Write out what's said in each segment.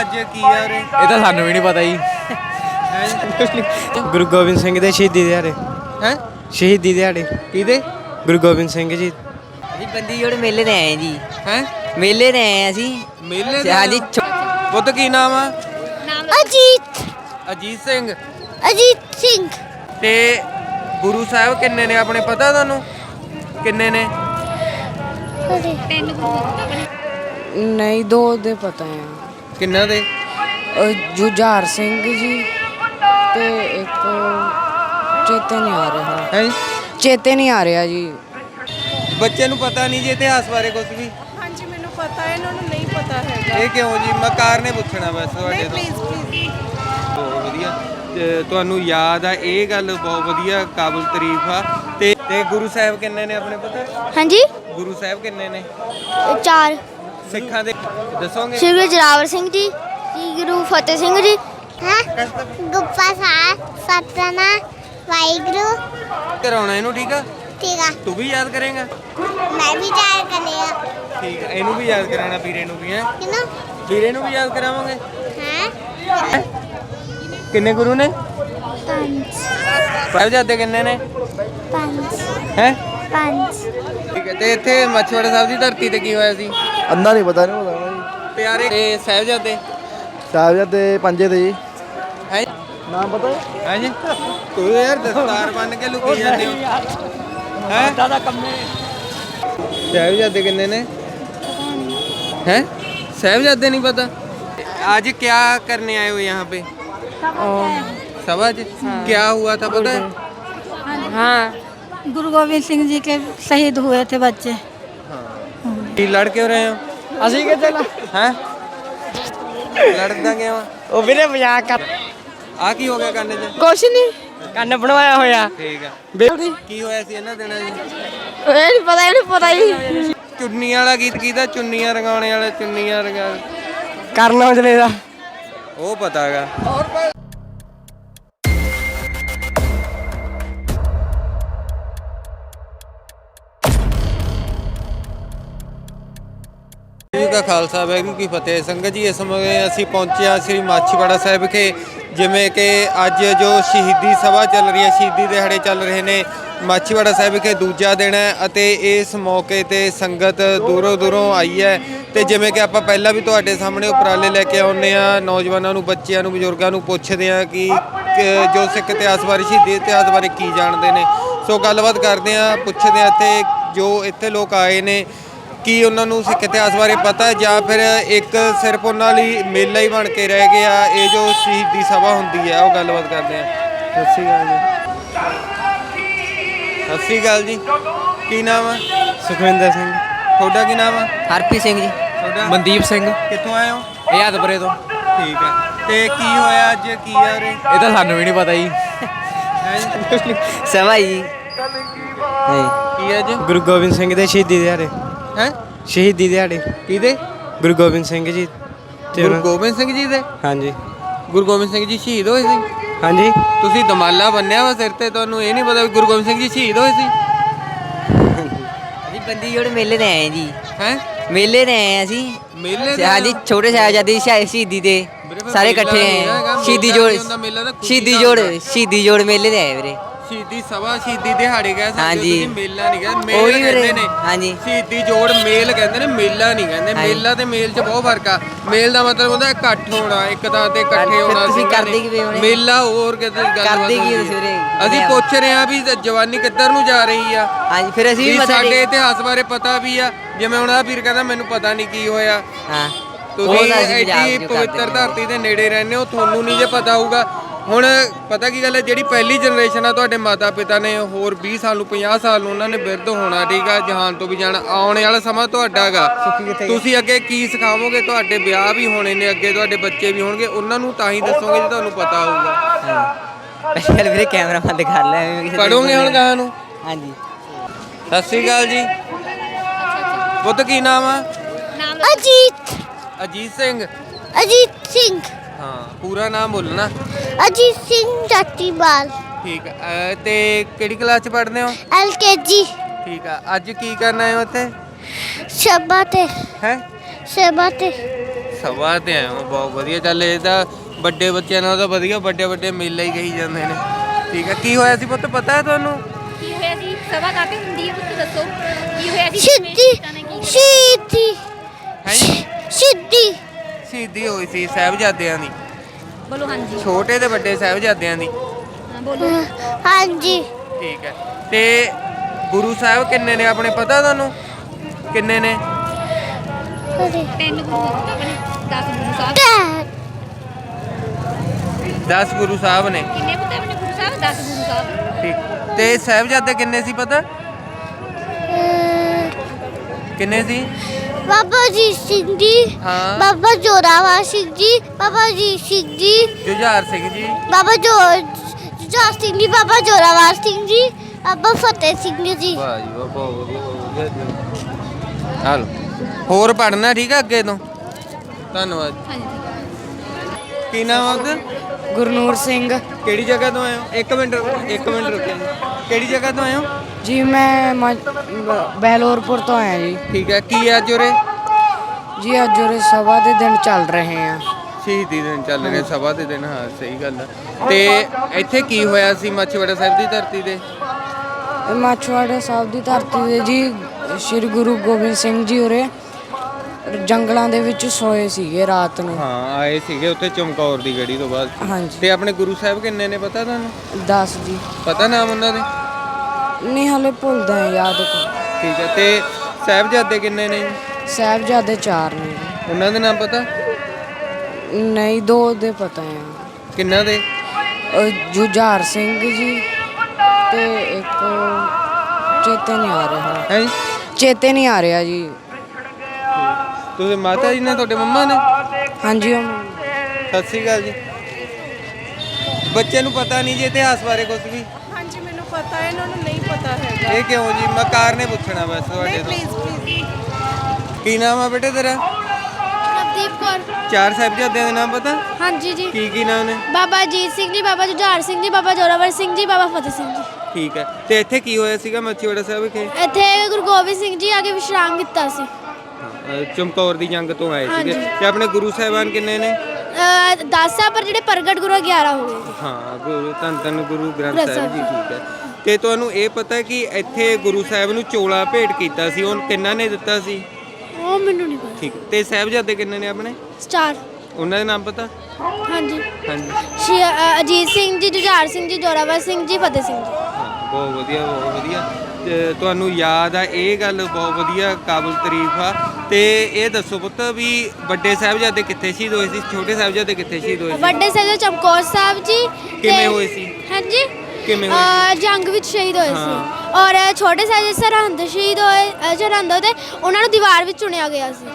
ਅੱਜ ਕੀ ਆ ਰੇ ਇਹ ਤਾਂ ਸਾਨੂੰ ਵੀ ਨਹੀਂ ਪਤਾ ਜੀ। ਗੁਰੂ ਗੋਬਿੰਦ ਸਿੰਘ ਦੇ ਸ਼ਹੀਦੀ ਦਿਹਾੜੇ। ਹੈ? ਸ਼ਹੀਦੀ ਦਿਹਾੜੇ। ਕਿਹਦੇ? ਗੁਰੂ ਗੋਬਿੰਦ ਸਿੰਘ ਜੀ। ਅਸੀਂ ਬੰਦੀ ਜੋੜ ਮੇਲੇ ਤੇ ਆਏ ਜੀ। ਹੈ? ਮੇਲੇ ਤੇ ਆਏ ਅਸੀਂ। ਮੇਲੇ ਤੇ ਹਾਂਜੀ ਪੁੱਤ ਕੀ ਨਾਮ ਆ? ਅਜੀਤ। ਅਜੀਤ ਸਿੰਘ। ਅਜੀਤ ਸਿੰਘ। ਤੇ ਗੁਰੂ ਸਾਹਿਬ ਕਿੰਨੇ ਨੇ ਆਪਣੇ ਪਤਾ ਤੁਹਾਨੂੰ? ਕਿੰਨੇ ਨੇ? ਨਹੀਂ ਦੋ ਦੇ ਪਤਾ ਹੈ ਕਿੰਨਾ ਦੇ? ਅਹ ਜੁਝਾਰ ਸਿੰਘ ਜੀ ਤੇ ਇੱਕ ਚੇਤੇ ਨਹੀਂ ਆ ਰਿਹਾ। ਹੈ? ਚੇਤੇ ਨਹੀਂ ਆ ਰਿਹਾ ਜੀ। ਬੱਚੇ ਨੂੰ ਪਤਾ ਨਹੀਂ ਜੀ ਇਤਿਹਾਸ ਬਾਰੇ ਕੁਝ ਵੀ? ਹਾਂਜੀ ਮੈਨੂੰ ਪਤਾ ਹੈ ਇਹਨਾਂ ਨੂੰ ਨਹੀਂ ਪਤਾ ਹੈਗਾ। ਇਹ ਕਿਉਂ ਜੀ? ਮੈਂ ਕਾਰ ਨੇ ਪੁੱਛਣਾ ਬਸ ਤੁਹਾਡੇ ਨਹੀਂ ਤੋਂ। ਪਲੀਜ਼ ਪਲੀਜ਼ ਬਹੁਤ ਵਧੀਆ। ਤੇ ਤੁਹਾਨੂੰ ਯਾਦ ਆ ਇਹ ਗੱਲ ਬਹੁਤ ਵਧੀਆ ਕਾਬਲ ਤਾਰੀਫ ਆ। ਤੇ ਤੇ ਗੁਰੂ ਸਾਹਿਬ ਕਿੰਨੇ ਨੇ ਆਪਣੇ ਪਤਾ? ਹਾਂਜੀ? ਗੁਰੂ ਸਾਹਿਬ ਕਿੰਨੇ ਨੇ? ਚਾਰ। ਸਿੱਖਾਂ ਦੇ ਦੱਸੋਗੇ? ਸ਼੍ਰੀ ਗੁਰੂ ਜਰਾਵਰ ਸਿੰਘ ਜੀ ਸ਼੍ਰੀ ਗੁਰੂ ਫਤਿਹ ਸਿੰਘ ਜੀ। ਹਾਂ? ਗੁੱਪਾ ਸਾਹਿਬ ਸਤਨਾ ਵਾਹਿਗੁਰੂ। ਕਰਾਉਣਾ ਇਹਨੂੰ ਠੀਕ ਆ? ਠੀਕ ਆ। ਤੂੰ ਵੀ ਯਾਦ ਕਰੇਗਾ? ਮੈਂ ਵੀ ਚਾਰ ਕਰਨੇ ਆ ਠੀਕ ਆ ਇਹਨੂੰ ਵੀ ਯਾਦ ਕਰਾਉਣਾ ਵੀਰੇ ਨੂੰ ਵੀ ਹੈ? ਕਿਨੂੰ ਵੀਰੇ ਨੂੰ ਵੀ ਯਾਦ ਕਰਾਵਾਂਗੇ? ਹਾਂ? ਕਿੰਨੇ ਗੁਰੂ ਨੇ? ਪੰਜ। ਸਾਹਿਬਜ਼ਾਦੇ ਕਿੰਨੇ ਨੇ? ਪੰਜ। ਹੈ? ਪੰਜ। ਠੀਕ ਹੈ ਤੇ ਇੱਥੇ ਮੱਛਵਾੜਾ ਸਾਹਿਬ ਦੀ ਧਰਤੀ ਤੇ ਕੀ ਹੋਇਆ ਸੀ? ਅੰਨਾ ਨਹੀਂ ਪਤਾ ਨਹੀਂ ਪਤਾ ਜੀ ਪਿਆਰੇ ਤੇ ਸਾਹਿਬਜ਼ਾਦੇ ਸਾਹਿਬਜ਼ਾਦੇ ਪੰਜੇ ਦੇ ਜੀ ਹੈ ਨਾਮ ਪਤਾ ਹੈ ਜੀ ਤੂੰ ਯਾਰ ਦਸਤਾਰ ਬੰਨ ਕੇ ਲੁਕੀ ਜਾਂਦੇ ਹੋ ਹੈ ਦਾਦਾ ਕੰਮੇ ਸਾਹਿਬਜ਼ਾਦੇ ਕਿੰਨੇ ਨੇ ਹੈ ਸਾਹਿਬਜ਼ਾਦੇ नहीं पता आज क्या करने आए हो यहाँ पे सभा च क्या हुआ था पता है हाँ गुरु गोविंद सिंह जी के शहीद हुए थे बच्चे ਕੀ ਲੜ ਕਿਉਂ ਰਹੇ ਹੋ? ਅਸੀਂ ਕਿ ਚੱਲ ਹੈ? ਲੜਦਾ ਕਿਉਂ ਉਹ। ਵੀਰੇ ਮਜ਼ਾਕ ਕਰ ਆ ਕੀ ਹੋ ਗਿਆ ਕੰਨ 'ਚ? ਕੁਛ ਨਹੀਂ ਕੰਨ ਬਣਵਾਇਆ ਹੋਇਆ। ਠੀਕ ਆ। ਬੇੜੀ ਕੀ ਹੋਇਆ ਸੀ ਇਹਨਾਂ ਦਿਨਾਂ 'ਚ? ਇਹ ਨਹੀਂ ਪਤਾ ਇਹਨੂੰ ਪਤਾ ਹੀ ਚੁੰਨੀ ਵਾਲਾ ਗੀਤ ਕਿਹਦਾ? ਚੁੰਨੀਆਂ ਰੰਗਾਉਣੇ ਵਾਲਾ ਚੁੰਨੀਆਂ ਰੰਗਾ ਕਰਨਾ ਔਜਲੇ ਦਾ। ਉਹ ਪਤਾ ਹੈਗਾ ਜੀ ਦਾ ਖਾਲਸਾ ਵਾਹਿਗੁਰੂ ਕੀ ਫਤਿਹ। ਸੰਗਤ ਜੀ, ਇਸ ਸਮੇਂ ਅਸੀਂ ਪਹੁੰਚੇ ਹਾਂ ਸ੍ਰੀ ਮਾਛੀਵਾੜਾ ਸਾਹਿਬ ਵਿਖੇ, ਜਿਵੇਂ ਕਿ ਅੱਜ ਜੋ ਸ਼ਹੀਦੀ ਸਭਾ ਚੱਲ ਰਹੀ ਹੈ, ਸ਼ਹੀਦੀ ਦਿਹਾੜੇ ਚੱਲ ਰਹੇ ਨੇ, ਮਾਛੀਵਾੜਾ ਸਾਹਿਬ ਵਿਖੇ ਦੂਜਾ ਦਿਨ ਹੈ ਅਤੇ ਇਸ ਮੌਕੇ ਤੇ ਸੰਗਤ ਦੂਰੋਂ ਦੂਰੋਂ ਆਈ ਹੈ। ਤੇ ਜਿਵੇਂ ਕਿ ਆਪਾਂ ਪਹਿਲਾਂ ਵੀ ਤੁਹਾਡੇ ਸਾਹਮਣੇ ਉਪਰਾਲੇ ਲੈ ਕੇ ਆਉਂਦੇ ਆ ਨੌਜਵਾਨਾਂ ਨੂੰ, ਬੱਚਿਆਂ ਨੂੰ, ਬਜ਼ੁਰਗਾਂ ਨੂੰ ਪੁੱਛਦੇ ਆ ਕਿ ਕਿ ਜੋ ਸਿੱਖ ਇਤਿਹਾਸ ਬਾਰੇ, ਸ਼ਹੀਦੀ ਇਤਿਹਾਸ ਬਾਰੇ ਕੀ ਜਾਣਦੇ ਨੇ। ਸੋ ਗੱਲਬਾਤ ਕਰਦੇ ਆ ਪੁੱਛਦੇ ਆ ਇੱਥੇ ਜੋ ਇੱਥੇ ਲੋਕ ਆਏ ਨੇ ਕੀ ਉਹਨਾਂ ਨੂੰ ਸਿੱਖ ਇਤਿਹਾਸ ਬਾਰੇ ਪਤਾ ਹੈ ਜਾਂ ਫਿਰ ਇੱਕ ਸਿਰਫ ਉਹਨਾਂ ਲਈ ਮੇਲਾ ਹੀ ਬਣ ਕੇ ਰਹਿ ਗਿਆ ਇਹ ਜੋ ਸ਼ਹੀਦੀ ਸਭਾ ਹੁੰਦੀ ਹੈ ਉਹ ਗੱਲਬਾਤ ਕਰਦੇ ਆ ਸਤਿ ਸ਼੍ਰੀ ਅਕਾਲ ਜੀ। ਸਤਿ ਸ਼੍ਰੀ ਅਕਾਲ ਜੀ। ਕੀ ਨਾਮ ਹੈ ਸੁਖਵਿੰਦਰ ਸਿੰਘ। ਤੁਹਾਡਾ ਕੀ ਨਾਮ ਹੈ ਹਰਪ੍ਰੀਤ ਸਿੰਘ ਜੀ। ਤੁਹਾਡਾ? ਮਨਦੀਪ ਸਿੰਘ। ਕਿੱਥੋਂ ਆਏ ਹੋ? ਇਹ ਆਦਪੁਰੇ ਤੋਂ। ਠੀਕ ਹੈ ਤੇ ਕੀ ਹੋਇਆ ਅੱਜ? ਕੀ ਆ ਰੇ ਇਹ ਤਾਂ ਸਾਨੂੰ ਵੀ ਨਹੀਂ ਪਤਾ ਜੀ। ਸਭਾ ਜੀ? ਕੀ ਅੱਜ ਗੁਰੂ ਗੋਬਿੰਦ ਸਿੰਘ ਦੇ ਸ਼ਹੀਦੀ ਦਿਹਾੜੇ ਹੈ? ਸ਼ਹੀਦੀ ਦਿਹਾੜੇ। ਕਿਹਦੇ? ਗੁਰੂ ਗੋਬਿੰਦ ਸਿੰਘ ਜੀ ਤੇ ਗੁਰੂ ਉਹਨਾਂ- ਗੋਬਿੰਦ ਸਿੰਘ ਜੀ ਦੇ? ਹਾਂਜੀ। ਗੁਰੂ ਗੋਬਿੰਦ ਸਿੰਘ ਜੀ ਸ਼ਹੀਦ ਹੋਏ ਸੀ? ਹਾਂਜੀ। ਤੁਸੀਂ ਦਮਾਲਾ ਬੰਨਿਆ ਵਾ ਸਿਰ ਤੇ ਤੁਹਾਨੂੰ ਇਹ ਨਹੀਂ ਪਤਾ ਵੀ ਗੁਰੂ ਗੋਬਿੰਦ ਸਿੰਘ ਜੀ ਸ਼ਹੀਦ ਹੋਏ ਸੀ? ਅਸੀਂ ਬੰਦੀ ਜੋੜ ਮੇਲੇ ਤੇ ਆਏ ਜੀ। ਹੈ? ਮੇਲੇ ਤੇ ਆਏ ਅਸੀਂ। ਮੇਲੇ ਤੇ ਹਾਂਜੀ ਛੋਟੇ ਸਾਹਿਬਜ਼ਾਦੇ ਦੀ ਸ਼ਾ- ਸ਼ਹੀਦੀ ਦੇ ਵੀਰੇ ਫਿਰ ਸਾਰੇ ਮੇਲਾ ਇਕੱਠੇ ਨਹੀਂ ਆਏ ਸ਼ਹੀਦੀ ਜੋੜ ਨਹੀਂ ਹੁੰਦਾ, ਮੇਲਾ ਤਾਂ ਖੁਸ਼ੀ ਸ਼ਹੀਦੀ ਦਾ ਜੋੜ ਹੁੰਦਾ। ਸ਼ਹੀਦੀ ਜੋੜ ਮੇਲੇ ਤੇ ਆਏ ਵੀਰੇ। ਸ਼ਹੀਦੀ ਸਭਾ ਸ਼ਹੀਦੀ ਦਿਹਾੜੇ ਕਹਿ ਸਕਦੇ ਹੋ ਹਾਂਜੀ। ਤੁਸੀਂ ਮੇਲਾ ਨਹੀਂ ਕਹਿੰਦੇ ਮੇਲ ਉਹੀ ਕਹਿੰਦੇ ਨੇ ਹਾਂਜੀ। ਸ਼ਹੀਦੀ ਜੋੜ ਮੇਲ ਕਹਿੰਦੇ ਨੇ ਮੇਲਾ ਨਹੀਂ ਕਹਿੰਦੇ ਹਾਂਜੀ। ਮੇਲਾ ਤੇ ਮੇਲ 'ਚ ਬਹੁਤ ਫ਼ਰਕ ਆ ਮੇਲ ਦਾ ਮਤਲਬ ਹੁੰਦਾ ਇਕੱਠ ਹੋਣਾ ਇੱਕ ਥਾਂ ਤੇ ਇਕੱਠੇ ਫਿਰ ਹੋਣਾ ਤੁਸੀਂ ਸਿੰਘਾਂ ਕਰਦੇ ਨੇ। ਕੀ ਪਏ ਹੋਣੇ? ਮੇਲਾ ਹੋਰ ਕਿਤੇ ਗੱਲ ਕਰਦੇ ਕੀ ਤੁਸੀਂ ਵੀਰੇ? ਅਸੀਂ ਪੁੱਛ ਰਹੇ ਆ ਵੀ ਜਵਾਨੀ ਕਿੱਧਰ ਨੂੰ ਜਾ ਰਹੀ ਆ ਹਾਂਜੀ ਫਿਰ ਅਸੀਂ ਵੀ ਵੀ ਮੱਥਾ ਸਾਡੇ ਟੇਕ ਇਤਿਹਾਸ ਬਾਰੇ ਪਤਾ ਵੀ ਆ ਜਿਵੇਂ ਹੁਣ ਆ ਵੀਰ ਕਹਿੰਦਾ ਮੈਨੂੰ ਪਤਾ ਨਹੀਂ ਕੀ ਹੋਇਆ ਹਾਂ ਤੁਸੀਂ ਉਹ ਤਾਂ ਅਸੀਂ ਐਡੀ ਪਵਿੱਤਰ ਧਰਤੀ ਦੇ ਨੇੜੇ ਰਹਿੰਦੇ ਹੋ ਤੁਹਾਨੂੰ ਨਹੀਂ ਜੇ ਪਤਾ ਹੋਊਗਾ ਹੁਣ ਪਤਾ ਕੀ ਗੱਲ ਹੈ ਜਿਹੜੀ ਪਹਿਲੀ ਜਨਰੇਸ਼ਨ ਆ ਤੁਹਾਡੇ ਮਾਤਾ ਪਿਤਾ ਨੇ ਹੋਰ 20 ਸਾਲ ਨੂੰ 50 ਸਾਲ ਨੂੰ ਉਹਨਾਂ ਨੇ ਬਿਰਧ ਹੋਣਾ ਠੀਕ ਆ ਜਹਾਨ ਤੋਂ ਵੀ ਜਾਣਾ ਆਉਣ ਵਾਲਾ ਸਮਾਂ ਤੁਹਾਡਾਗਾ ਤੁਸੀਂ ਅੱਗੇ ਕੀ ਸਿਖਾਵੋਗੇ? ਤੁਹਾਡੇ ਵਿਆਹ ਵੀ ਹੋਣੇ ਨੇ ਅੱਗੇ ਤੁਹਾਡੇ ਬੱਚੇ ਵੀ ਹੋਣਗੇ ਉਹਨਾਂ ਨੂੰ ਤਾਂ ਹੀ ਦੱਸੋਗੇ ਜੇ ਤੁਹਾਨੂੰ ਪਤਾ ਹੋਊਗਾ। ਪਹਿਲੇ ਵੀਰੇ ਕੈਮਰਾ ਬੰਦ ਕਰ ਲੈ ਪੜੋਗੇ ਹੁਣ ਗਾਹਾਂ ਨੂੰ? ਹਾਂਜੀ। ਸਤਿ ਸ੍ਰੀ ਅਕਾਲ ਜੀ। ਪੁੱਤ ਕੀ ਨਾਮ ਆ? ਅਜੀਤ। ਅਜੀਤ ਸਿੰਘ। ਅਜੀਤ ਸਿੰਘ। ਹਾਂ ਪੂਰਾ ਨਾਮ ਬੋਲਣਾ। ਅਜੀਤ ਸਿੰਘ ਜੱਟੀਵਾਲ। ਠੀਕ ਆ ਅਹ ਤੇ ਕਿਹੜੀ ਕਲਾਸ ਚ ਪੜ੍ਹਦੇ ਹੋ? ਐਲਕੇਜੀ ਠੀਕ ਆ ਅੱਜ ਕੀ ਕਰਨਾ ਹੈ ਉੱਥੇ ਸ਼ਬਾ ਤੇ। ਹੈ? ਸ਼ਬਾ ਤੇ। ਸਭਾ ਤੇ ਆਏ ਹੋ ਬਹੁਤ ਵਧੀਆ ਚੱਲ ਇਹ ਤਾਂ ਵੱਡੇ ਬੱਚਿਆਂ ਨਾਲ ਤਾਂ ਵਧੀਆ ਵੱਡੇ ਵੱਡੇ ਮੇਲੇ ਹੀ ਕਹੀ ਜਾਂਦੇ ਨੇ। ਠੀਕ ਹੈ ਕੀ ਹੋਇਆ ਸੀ ਪੁੱਤ ਪਤਾ ਹੈ ਤੁਹਾਨੂੰ? ਕੀ ਹੋਇਆ ਸੀ ਸਭਾ ਕਾਤੇ ਹੁੰਦੀ ਹੈ ਪੁੱਤ ਦੱਸੋ। ਕੀ ਹੋਇਆ ਸੀ ਸਿੱਧੀ ਸਿੱਧੀ ਹੈ ਜੀ ਸਿੱਧੀ ਸ਼ਹੀਦੀ ਹੋਈ ਸੀ ਸਾਹਿਬਜ਼ਾਦਿਆਂ ਦੀ। ਬੋਲੋ ਹਾਂਜੀ। ਛੋਟੇ ਤੇ ਵੱਡੇ ਸਾਹਿਬਜ਼ਾਦਿਆਂ ਦੀ। ਹਾਂ, ਬੋਲੋ। ਹਾਂਜੀ। ਠੀਕ ਹੈ। ਤੇ ਗੁਰੂ ਸਾਹਿਬ ਕਿੰਨੇ ਨੇ ਆਪਣੇ ਪਤਾ ਤੁਹਾਨੂੰ? ਕਿੰਨੇ ਨੇ? ਤਿੰਨ ਗੁਰੂ ਆਪਣੇ 10 ਗੁਰੂ ਸਾਹਿਬ। ਡੈਡ 10 ਗੁਰੂ ਸਾਹਿਬ ਨੇ। ਕਿੰਨੇ ਪੁੱਤ ਆਪਣੇ ਗੁਰੂ ਸਾਹਿਬ? 10 ਗੁਰੂ ਸਾਹਿਬ। ਠੀਕ। ਤੇ ਸਾਹਿਬਜ਼ਾਦੇ ਕਿੰਨੇ ਸੀ ਪਤਾ? ਕਿੰਨੇ ਸੀ? ਬਾਬਾ ਜੀ ਸਿੰਘ ਜੀ ਹਾਂ। ਬਾਬਾ ਜੋਰਾਵਰ ਸਿੰਘ ਜੀ ਬਾਬਾ ਜੀ ਸਿੰਘ ਜੀ। ਜੁਝਾਰ ਸਿੰਘ ਜੀ। ਬਾਬਾ ਜੋ ਜੋਰ ਸਿੰਘ ਜੀ ਬਾਬਾ ਜੋਰਾਵਰ ਸਿੰਘ ਜੀ ਬਾਬਾ ਫਤਿਹ ਸਿੰਘ ਜੀ। ਵਾਹ ਜੀ ਵਾਹ ਬਹੁਤ ਵਧੀਆ ਬਹੁਤ ਵਧੀਆ ਹਾਲ ਹੋਰ ਪੜਨਾ ਠੀਕ ਹੈ ਅੱਗੇ ਤੋਂ? ਧੰਨਵਾਦ। ਕੀ ਨਾਮ ਆ ਉਹਦਾ ਗੁਰਨੂਰ ਸਿੰਘ। ਕਿਹੜੀ ਜਗ੍ਹਾ ਤੋਂ ਆਏ ਹੋ? ਇੱਕ ਮਿੰਟ ਰੁਕੋ ਇੱਕ ਮਿੰਟ ਰੁਕਿਓ ਜੀ ਕਿਹੜੀ ਜਗ੍ਹਾ ਤੋਂ ਆਏ ਹੋ? ਜੀ ਮੈਂ ਮ- ਬਹਿਲੋਰਪੁਰ ਤੋਂ ਆਇਆ ਜੀ। ਠੀਕ ਹੈ ਕੀ ਅੱਜ ਉਰੇ? ਜੀ ਅੱਜ ਉਰੇ ਸਭਾ ਦੇ ਦਿਨ ਚੱਲ ਰਹੇ ਆ। ਸ਼ਹੀਦੀ ਦਿਨ ਚੱਲ ਰਹੇ ਸਭਾ ਦੇ ਦਿਨ ਹਾਂ ਸਹੀ ਗੱਲ ਹੈ ਤੇ ਇੱਥੇ ਕੀ ਹੋਇਆ ਸੀ ਮੱਛਵੜਾ ਸਾਹਿਬ ਦੀ ਧਰਤੀ ਤੇ? ਇਹ ਮਾਛਵਾੜਾ ਸਾਹਿਬ ਦੀ ਧਰਤੀ ਤੇ ਜੀ ਸ੍ਰੀ ਗੁਰੂ ਗੋਬਿੰਦ ਸਿੰਘ ਜੀ ਉਰੇ ਜੰਗਲਾਂ ਦੇ ਵਿੱਚ ਸੋਏ ਸੀਗੇ ਰਾਤ ਨੂੰ। ਹਾਂ ਆਏ ਸੀਗੇ ਉੱਥੇ ਚਮਕੌਰ ਦੀ ਗੜੀ ਤੋਂ ਬਾਅਦ। ਹਾਂਜੀ। ਤੇ ਆਪਣੇ ਗੁਰੂ ਸਾਹਿਬ ਕਿੰਨੇ ਨੇ ਪਤਾ ਤੁਹਾਨੂੰ? 10 ਜੀ। ਪਤਾ ਨਾਮ ਉਹਨਾਂ ਦੇ? ਨਹੀਂ ਹਲੇ ਭੁੱਲਦਾ ਹੈ ਯਾਦ ਕਰ ਠੀਕ ਹੈ ਤੇ ਸਾਹਿਬਜ਼ਾਦੇ ਕਿੰਨੇ ਨੇ? ਸਾਹਿਬਜ਼ਾਦੇ ਚਾਰ ਨੇ। ਉਹਨਾਂ ਦੇ ਨਾਮ ਪਤਾ? ਨਹੀਂ ਦੋ ਦੇ ਪਤਾ ਹੈ। ਕਿੰਨਾ ਦੇ? ਅਹ ਜੁਝਾਰ ਸਿੰਘ ਜੀ ਤੇ ਇੱਕ ਚੇਤੇ ਨਹੀਂ ਆ ਰਿਹਾ ਹੈ? ਚੇਤੇ ਨਹੀਂ ਆ ਰਿਹਾ ਜੀ ਤੁਸੀਂ ਮਾਤਾ ਜੀ ਨੇ ਤੁਹਾਡੇ ਮੰਮਾ ਨੇ? ਹਾਂਜੀ ਉਹ ਸਤਿ ਸ਼੍ਰੀ ਅਕਾਲ ਜੀ। ਬੱਚੇ ਨੂੰ ਪਤਾ ਨਹੀਂ ਜੀ ਇਤਿਹਾਸ ਬਾਰੇ ਕੁਝ ਵੀ। ਪਤਾ ਹੈ ਇਹਨਾਂ ਨੂੰ ਨਹੀਂ ਪਤਾ ਹੈਗਾ। ਇਹ ਕਿਉਂ ਜੀ? ਮੈਂ ਕਾਰ ਨੇ ਪੁੱਛਣਾ ਬਸ ਤੁਹਾਡੇ ਨਹੀਂ ਤੋਂ। ਪਲੀਜ਼ ਪਲੀਜ਼ ਕੀ ਨਾਮ ਆ ਬੇਟੇ ਤੇਰਾ? ਨਵਦੀਪ ਕੌਰ। ਚਾਰ ਸਾਹਿਬਜ਼ਾਦਿਆਂ ਦੇ ਨਾਮ ਪਤਾ? ਹਾਂਜੀ ਜੀ। ਕੀ ਕੀ ਨਾਮ ਨੇ? ਬਾਬਾ ਅਜੀਤ ਸਿੰਘ ਜੀ ਬਾਬਾ ਜੁਝਾਰ ਸਿੰਘ ਜੀ ਬਾਬਾ ਜੋਰਾਵਰ ਸਿੰਘ ਜੀ ਬਾਬਾ ਫਤਿਹ ਸਿੰਘ ਜੀ। ਠੀਕ ਹੈ। ਤੇ ਇੱਥੇ ਕੀ ਹੋਇਆ ਸੀਗਾ ਮੱਛੀਵਾੜਾ ਸਾਹਿਬ ਵਿਖੇ? ਇੱਥੇ ਗੁਰੂ ਗੋਬਿੰਦ ਸਿੰਘ ਜੀ ਆਗੇ ਵਿਸ਼ਰਾਮ ਕੀਤਾ ਸੀ। ਅਹ ਚਮਕੌਰ ਦੀ ਜੰਗ ਤੋਂ ਆਏ ਸੀਗੇ। ਹਾਂਜੀ। ਤੇ ਆਪਣੇ ਗੁਰੂ ਸਾਹਿਬਾਨ ਕਿੰਨੇ ਨੇ? 10 ਆ ਪਰ ਜਿਹੜੇ ਪ੍ਰਗਟ ਗੁਰੂ 11 ਹੋ ਗਏ। ਹਾਂ ਗੁਰੂ ਧੰਨ ਧੰਨ ਗੁਰੂ ਗ੍ਰੰਥ ਸਾਹਿਬ ਜੀ। ਠੀਕ ਹੈ। ਤੇ ਤੁਹਾਨੂੰ ਇਹ ਪਤਾ ਕਿ ਇੱਥੇ ਗੁਰੂ ਸਾਹਿਬ ਨੂੰ ਚੋਲਾ ਭੇਟ ਕੀਤਾ ਸੀ ਉਹ ਕਿੰਨਾ ਨੇ ਦਿੱਤਾ ਸੀ? ਉਹ ਮੈਨੂੰ ਨਹੀਂ ਪਤਾ। ਠੀਕ ਤੇ ਸਾਹਿਬਜ਼ਾਦੇ ਕਿੰਨੇ ਨੇ ਆਪਣੇ? ਸਟਾਰ ਉਹਨਾਂ ਦੇ ਨਾਮ ਪਤਾ? ਹਾਂਜੀ। ਹਾਂਜੀ। ਸ਼੍ਰੀ ਅ, ਅਜੀਤ ਸਿੰਘ ਜੀ ਜੁਝਾਰ ਸਿੰਘ ਜੀ ਜੋਰਾਵਰ ਸਿੰਘ ਜੀ ਫਤਿਹ ਸਿੰਘ ਜੀ। ਹਾਂ ਬਹੁਤ ਵਧੀਆ ਬਹੁਤ ਵਧੀਆ। ਤੇ ਤੁਹਾਨੂੰ ਯਾਦ ਆ ਇਹ ਗੱਲ ਬਹੁਤ ਵਧੀਆ ਕਾਬਲ ਤਾਰੀਫ ਆ ਤੇ ਇਹ ਦੱਸੋ ਪੁੱਤ ਵੀ ਵੱਡੇ ਸਾਹਿਬਜ਼ਾਦੇ ਕਿੱਥੇ ਸ਼ਹੀਦ ਹੋਏ ਸੀ? ਛੋਟੇ ਸਾਹਿਬਜ਼ਾਦੇ ਕਿੱਥੇ ਸ਼ਹੀਦ ਹੋਏ ਸੀ? ਵੱਡੇ ਸਾਹਿਬ ਚਮਕੌਰ ਸਾਹਿਬ ਜੀ ਕਿਵੇਂ ਹੋਏ ਸੀ? ਹਾਂਜੀ। ਕਿਵੇਂ ਹੋਏ ਅ, ਜੰਗ ਵਿੱਚ ਸ਼ਹੀਦ ਹੋਏ ਸੀ। ਔਰ ਛੋਟੇ ਸਾਹਿਬ ਸਰਹੰਦ ਸ਼ਹੀਦ ਹੋਏ ਅ, ਸਰਹੰਦ ਤੇ ਉਹਨਾਂ ਨੂੰ ਦੀਵਾਰ ਵਿੱਚ ਚੁਣਿਆ ਗਿਆ ਸੀ।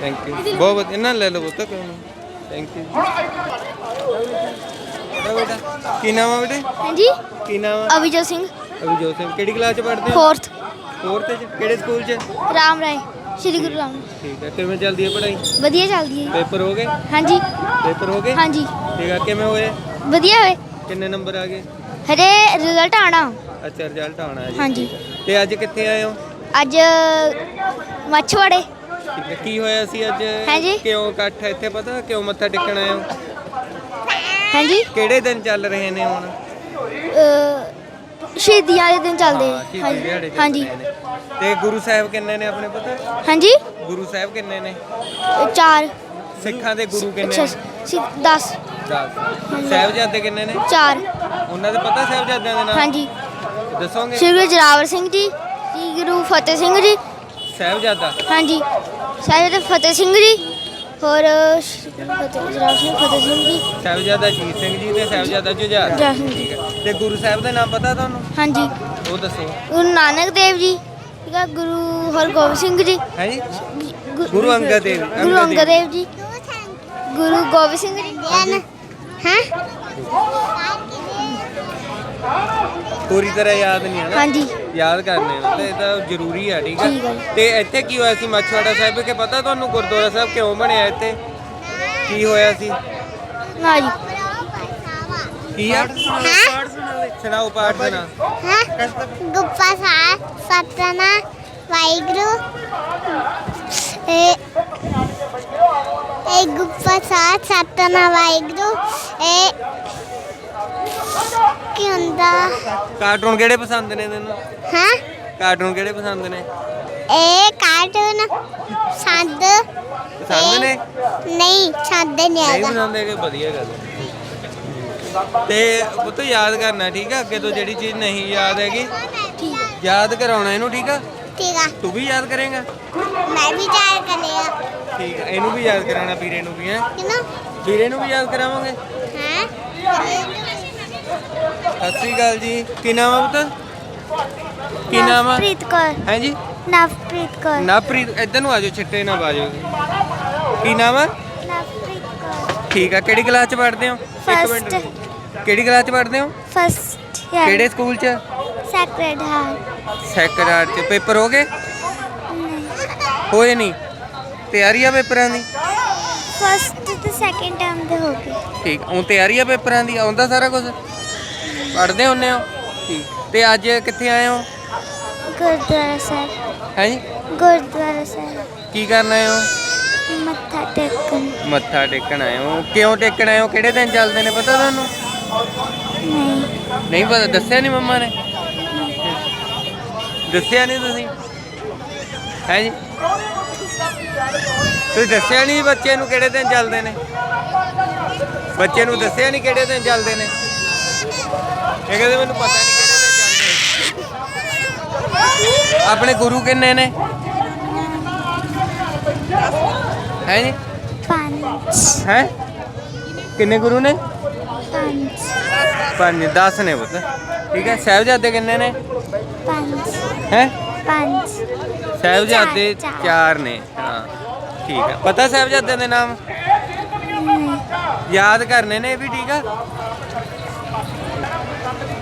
ਥੈਂਕ ਯੂ ਬਹੁਤ ਵਧੀਆ। ਨਾ ਲੈ ਲਓ ਪੁੱਤ ਕੋਈ ਥੈਂਕ ਯੂ ਬੇਟਾ ਕੀ ਨਾਮ ਆ ਬੇਟੇ? ਹਾਂਜੀ। ਕੀ ਨਾਮ ਆ? ਅਭਿਜੋਤ ਸਿੰਘ। ਅਭੀ ਜੋਸਫ ਕਿਹੜੀ ਕਲਾਸ ਚ ਪੜ੍ਹਦੇ ਹੋ? 4th ਫੋਰਥ ਚ ਕਿਹੜੇ ਸਕੂਲ ਚ? ਰਾਮ ਰਾਏ ਸ਼੍ਰੀ ਗੁਰੂ ਰਾਮ। ਠੀਕ ਹੈ ਕਿਵੇਂ ਚੱਲਦੀ ਹੈ ਪੜ੍ਹਾਈ? ਵਧੀਆ ਚੱਲਦੀ ਹੈ। ਪੇਪਰ ਹੋ ਗਏ? ਹਾਂਜੀ। ਪੇਪਰ ਹੋ ਗਏ? ਹਾਂਜੀ। ਠੀਕ ਆ ਕਿਵੇਂ ਹੋਏ? ਵਧੀਆ ਹੋਏ। ਕਿੰਨੇ ਨੰਬਰ ਆ ਗਏ? ਹਰੇ ਰਿਜ਼ਲਟ ਆਣਾ ਅੱਛਾ ਰਿਜ਼ਲਟ ਆਉਣਾ ਹੈ ਜੀ। ਹਾਂਜੀ। ਠੀਕ ਹੈ। ਤੇ ਅੱਜ ਕਿੱਥੇ ਆਏ ਹੋ? ਅੱਜ ਮੱਛਵਾੜੇ। ਠੀਕ ਹੈ ਕੀ ਹੋਇਆ ਸੀ ਅੱਜ? ਹਾਂਜੀ। ਕਿਉਂ ਇਕੱਠ ਹੈ? ਇੱਥੇ ਪਤਾ ਕਿਉਂ ਮੱਥਾ ਟੇਕਣ ਆਏ ਹੋ? ਹਾਂਜੀ। ਕਿਹੜੇ ਦਿਨ ਚੱਲ ਰਹੇ ਨੇ ਹੁਣ? ਸ਼ਹੀਦੀਆਂ ਦੇ ਦਿਨ ਚੱਲਦੇ ਹਾਂ, ਸ਼ਹੀਦੀ ਦਿਹਾੜੇ ਚੱਲ ਹਾਂਜੀ। ਰਹੇ ਨੇ। ਤੇ ਗੁਰੂ ਸਾਹਿਬ ਕਿੰਨੇ ਨੇ ਆਪਣੇ ਪਤਾ? ਹਾਂਜੀ? ਗੁਰੂ ਸਾਹਿਬ ਕਿੰਨੇ ਨੇ? ਅ, ਚਾਰ। ਸਿੱਖਾਂ ਦੇ ਗੁਰੂ ਕਿੰਨੇ ਅੱਛਾ ਨੇ? ਸੀ 10 10 ਸਾਹਿਬਜ਼ਾਦੇ ਕਿੰਨੇ ਨੇ? ਚਾਰ। ਉਹਨਾਂ ਦੇ ਪਤਾ ਸਾਹਿਬਜ਼ਾਦਿਆਂ ਦੇ ਨਾਮ ਹਾਂਜੀ। ਦੱਸੋਗੇ? ਸ਼੍ਰੀ ਗੁਰੂ ਜਰਾਵਰ ਸਿੰਘ ਜੀ ਸ਼੍ਰੀ ਗੁਰੂ ਫਤਿਹ ਸਿੰਘ ਜੀ। ਸਾਹਿਬਜ਼ਾਦਾ? ਹਾਂਜੀ। ਸਾਹਿਬ ਫਤਿਹ ਸਿੰਘ ਜੀ ਹੋਰ ਫਤਿਹ ਜਰਾਵਰ ਸਿੰਘ ਫਤਿਹ ਸਿੰਘ ਜੀ। ਸਾਹਿਬਜ਼ਾਦਾ ਜੀਤ ਸਿੰਘ ਜੀ ਤੇ ਸਾਹਿਬਜ਼ਾਦਾ ਜੁਝਾਰ। ਜੁਝਾਰ ਸਿੰਘ ਜੀ। ਠੀਕ ਹੈ ਤੇ ਗੁਰੂ ਸਾਹਿਬ ਦਾ ਨਾਮ ਪਤਾ ਤੁਹਾਨੂੰ? ਹਾਂਜੀ। ਉਹ ਦੱਸੋ। ਗੁਰੂ ਨਾਨਕ ਦੇਵ ਜੀ ਠੀਕ ਹੈ ਗੁਰੂ ਹਰਗੋਬਿੰਦ ਸਿੰਘ ਜੀ। ਹੈ ਜੀ? ਗੁ- ਗੁਰੂ ਅੰਗਦ ਦੇਵ ਗੁਰੂ ਅੰਗਦ ਦੇਵ ਜੀ। ਗੁਰੂ ਗੋਬਿੰਦ ਸਿੰਘ ਜੀ। ਹੈ? ਪੂਰੀ ਤਰ੍ਹਾਂ ਯਾਦ ਨਹੀਂ ਹੈ ਨਾ? ਹਾਂਜੀ। ਯਾਦ ਕਰਨੇ ਨੇ ਤੇ ਇਹ ਤਾਂ ਜ਼ਰੂਰੀ ਹੈ ਠੀਕ ਠੀਕ ਹੈ। ਤੇ ਇੱਥੇ ਕੀ ਹੋਇਆ ਸੀ ਮੱਛਵਾੜਾ ਸਾਹਿਬ? ਕਿ ਪਤਾ ਤੁਹਾਨੂੰ ਗੁਰਦੁਆਰਾ ਸਾਹਿਬ ਕਿਉਂ ਬਣਿਆ ਇੱਥੇ? ਕੀ ਹੋਇਆ ਸੀ? ਨਾ ਜੀ। ਕੀ ਆ? ਹੈ? ਸੁਣਾਓ। ਪਾਠ ਸੁਣਾ ਹੈ? ਗੁੱਪਾ ਸਾਹਿਬ ਸਤਨਾ ਵਾਹਿਗੁਰੂ। ਇਹ ਇਹ ਗੁੱਪਾ ਸਾਥ ਸਤਨਾ ਵਾਹਿਗੁਰੂ। ਇਹ ਕੀ ਹੁੰਦਾ? ਕਾਰਟੂਨ ਕਿਹੜੇ ਪਸੰਦ ਨੇ ਤੈਨੂੰ? ਹਾਂ? ਕਾਰਟੂਨ ਕਿਹੜੇ ਪਸੰਦ ਨੇ? ਇਹ ਕਾਰਟੂਨ ਸੰਦ ਪਸੰਦ ਨੇ? ਨਹੀਂ ਸੰਦ ਨਹੀਂ ਨਹੀਂ ਪਸੰਦ ਹੈਗੇ ਵਧੀਆ ਗੱਲ ਹੈ। ਤੇ ਪੁੱਤ ਯਾਦ ਕਰਨਾ ਠੀਕ ਆ? ਅੱਗੇ ਤੋਂ ਜਿਹੜੀ ਚੀਜ਼ ਨਹੀਂ ਯਾਦ ਹੈਗੀ ਯਾਦ ਕਰਾਉਣਾ ਇਹਨੂੰ ਠੀਕ ਆ? ਠੀਕ ਆ। ਤੂੰ ਵੀ ਯਾਦ ਕਰੇਗਾ? ਮੈਂ ਵੀ ਜਾਇ ਕਰਿਆ ਠੀਕ ਆ ਇਹਨੂੰ ਵੀ ਯਾਦ ਕਰਾਉਣਾ ਵੀਰੇ ਨੂੰ ਵੀ ਹੈ? ਕਿਨੂੰ ਵੀਰੇ ਨੂੰ ਵੀ ਯਾਦ ਕਰਾਵਾਂਗੇ? ਹਾਂ? ਸਤਿ ਸ੍ਰੀ ਅਕਾਲ ਜੀ। ਕੀ ਨਾਮ ਆ ਪੁੱਤ? ਕੀ ਨਾਮ ਆ? ਪ੍ਰੀਤ ਕੌਰ। ਹੈ ਜੀ? ਨਵਪ੍ਰੀਤ ਕੌਰ। ਨਵਪ੍ਰੀਤ ਇੱਧਰ ਨੂੰ ਆਜੋ ਛਿੱਟੇ ਨਾ ਬਾਜੋ ਕੀ ਨਾਮ ਆ? ਨਵਪ੍ਰੀਤ ਕੌਰ। ਠੀਕ ਆ ਕਿਹੜੀ ਕਲਾਸ ਚ ਪੜ੍ਹਦੇ ਹੋ? ਇੱਕ ਮਿੰਟ First. ਰੁਕੋ। ਕਿਹੜੀ ਕਲਾਸ ਚ ਪੜ੍ਹਦੇ ਹੋ? ਫਸਟ ਕਿਹੜੇ ਸਕੂਲ ਚ? ਸੈਕਰਡ ਹਾਰਟ ਸੈਕੰਡ ਆਰਟ ਚ। ਪੇਪਰ ਹੋ ਗਏ? ਹੋਏ ਨਹੀਂ। ਤਿਆਰੀ ਆ ਪੇਪਰਾਂ ਦੀ? ਫਸਟ ਤੇ ਸੈਕੰਡ ਟਰਮ ਦੇ ਹੋ ਗਏ। ਠੀਕ ਹੁਣ ਤਿਆਰੀ ਆ ਪੇਪਰਾਂ ਦੀ? ਆਉਂਦਾ ਸਾਰਾ ਕੁਝ ਪੜ੍ਹਦੇ ਹੁੰਨੇ ਹੋ? ਠੀਕ। ਤੇ ਅੱਜ ਕਿੱਥੇ ਆਏ ਹੋ? ਗੁਰਦੁਆਰਾ ਸਾਹਿਬ। ਹੈ ਜੀ? ਗੁਰਦੁਆਰਾ ਸਾਹਿਬ। ਕੀ ਕਰਨ ਆਏ ਹੋ? ਮੱਥਾ ਟੇਕਣ। ਮੱਥਾ ਟੇਕਣ ਆਏ ਹੋ। ਕਿਉਂ ਟੇਕਣ ਆਏ ਹੋ? ਕਿਹੜੇ ਦਿਨ ਚੱਲਦੇ ਨੇ ਪਤਾ ਤੁਹਾਨੂੰ? ਨਹੀਂ। ਨਹੀਂ ਪਤਾ ਦੱਸਿਆ ਨਹੀਂ ਮੰਮਾ ਨੇ? ਦੱਸਿਆ ਨਹੀਂ ਤੁਸੀਂ? ਹੈ ਜੀ? ਤੁਸੀਂ ਦੱਸਿਆ ਨਹੀਂ ਬੱਚੇ ਨੂੰ ਕਿਹੜੇ ਦਿਨ ਚੱਲਦੇ ਨੇ? ਬੱਚੇ ਨੂੰ ਦੱਸਿਆ ਨਹੀਂ ਕਿਹੜੇ ਦਿਨ ਚੱਲਦੇ ਨੇ? ਇਹ ਕਹਿੰਦੇ ਮੈਨੂੰ ਪਤਾ ਨਹੀਂ ਕਿਹੜੇ ਦਿਨ ਚੱਲਦੇ ਆਪਣੇ ਗੁਰੂ ਕਿੰਨੇ ਨੇ? ਹੈ ਜੀ? ਪੰਜ। ਹੈ? ਕਿੰਨੇ ਗੁਰੂ ਨੇ? ਪੰਜ। ਪੰਜ 10 ਨੇ ਪੁੱਤ। ਠੀਕ ਹੈ ਸਾਹਿਬਜ਼ਾਦੇ ਕਿੰਨੇ ਨੇ? ਪੰਜ। ਹੈ? ਪੰਜ। ਸਾਹਿਬਜ਼ਾਦੇ। ਚਾਰ ਨੇ ਹਾਂ। ਠੀਕ ਹੈ। ਪਤਾ ਸਾਹਿਬਜ਼ਾਦਿਆਂ ਦੇ ਨਾਮ? ਯਾਦ ਕਰਨੇ ਨੇ ਇਹ ਵੀ ਠੀਕ ਆ?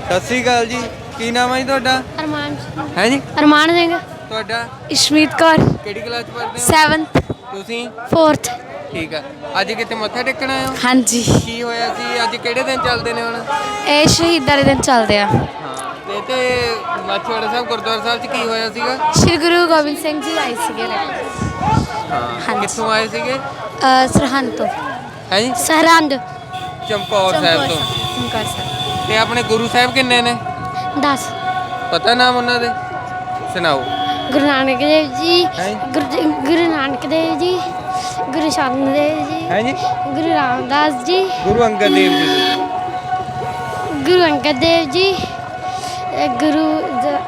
ਸਤਿ ਸ੍ਰੀ ਅਕਾਲ ਜੀ ਕੀ ਨਾਮ ਹੈ ਜੀ ਤੁਹਾਡਾ? ਅਰਮਾਨ ਹੈ ਜੀ? ਅਰਮਾਨ ਸਿੰਘ। ਤੁਹਾਡਾ? ਇਸ਼ਮੀਤ ਕੌਰ। ਕਿਹੜੀ ਕਲਾਸ ਪੜ੍ਹਦੇ ਹੋ? 7th ਤੁਸੀਂ? 4th ਠੀਕ ਆ। ਅੱਜ ਕਿਤੇ ਮੱਥਾ ਟੇਕਣ ਆਏ ਹੋ? ਹਾਂਜੀ। ਕੀ ਹੋਇਆ ਸੀ? ਅੱਜ ਕਿਹੜੇ ਦਿਨ ਚੱਲਦੇ ਨੇ ਹੁਣ? ਇਹ ਸ਼ਹੀਦਾਂ ਦੇ ਦਿਨ ਚੱਲਦੇ ਆ। ਹਾਂ। ਤੇ ਤੇ ਮਾਛੀਵਾੜਾ ਸਾਹਿਬ ਗੁਰਦੁਆਰਾ ਸਾਹਿਬ ਚ ਕੀ ਹੋਇਆ ਸੀਗਾ? ਸ਼੍ਰੀ ਗੁਰੂ ਗੋਬਿੰਦ ਸਿੰਘ ਜੀ ਆਏ ਸੀਗੇ। ਹਾਂ। ਹਾਂਜੀ। ਕਿੱਥੋਂ ਆਏ ਸੀਗੇ? ਅ, ਸਰਹੰਦ ਤੋਂ। ਹੈ ਜੀ? ਸਰਹੰਦ। ਚੰਪੌਰ ਸਾਹਿਬ ਤੋਂ। ਚਮਕੌਰ ਸਾਹਿਬ। ਤੇ ਆਪਣੇ ਗੁਰੂ ਸਾਹਿਬ ਕਿੰਨੇ ਨੇ? 10 ਪਤਾ ਨਾਮ ਉਹਨਾਂ ਦੇ? ਸੁਣਾਓ। ਗੁਰੂ ਨਾਨਕ ਦੇਵ ਜੀ ਹੈਂ? ਗੁਰੂ ਗੁਰੂ ਨਾਨਕ ਦੇਵ ਜੀ ਗੁਰੂ ਸ਼ਰਨ ਦੇਵ ਜੀ ਹੈ ਜੀ? ਗੁਰੂ ਰਾਮਦਾਸ ਜੀ ਗੁਰੂ ਅੰਗਦ ਦੇਵ ਜੀ। ਦੇ। ਗੁਰੂ ਅੰਗਦ ਦੇਵ ਜੀ ਅ, ਗੁਰੂ ਜ-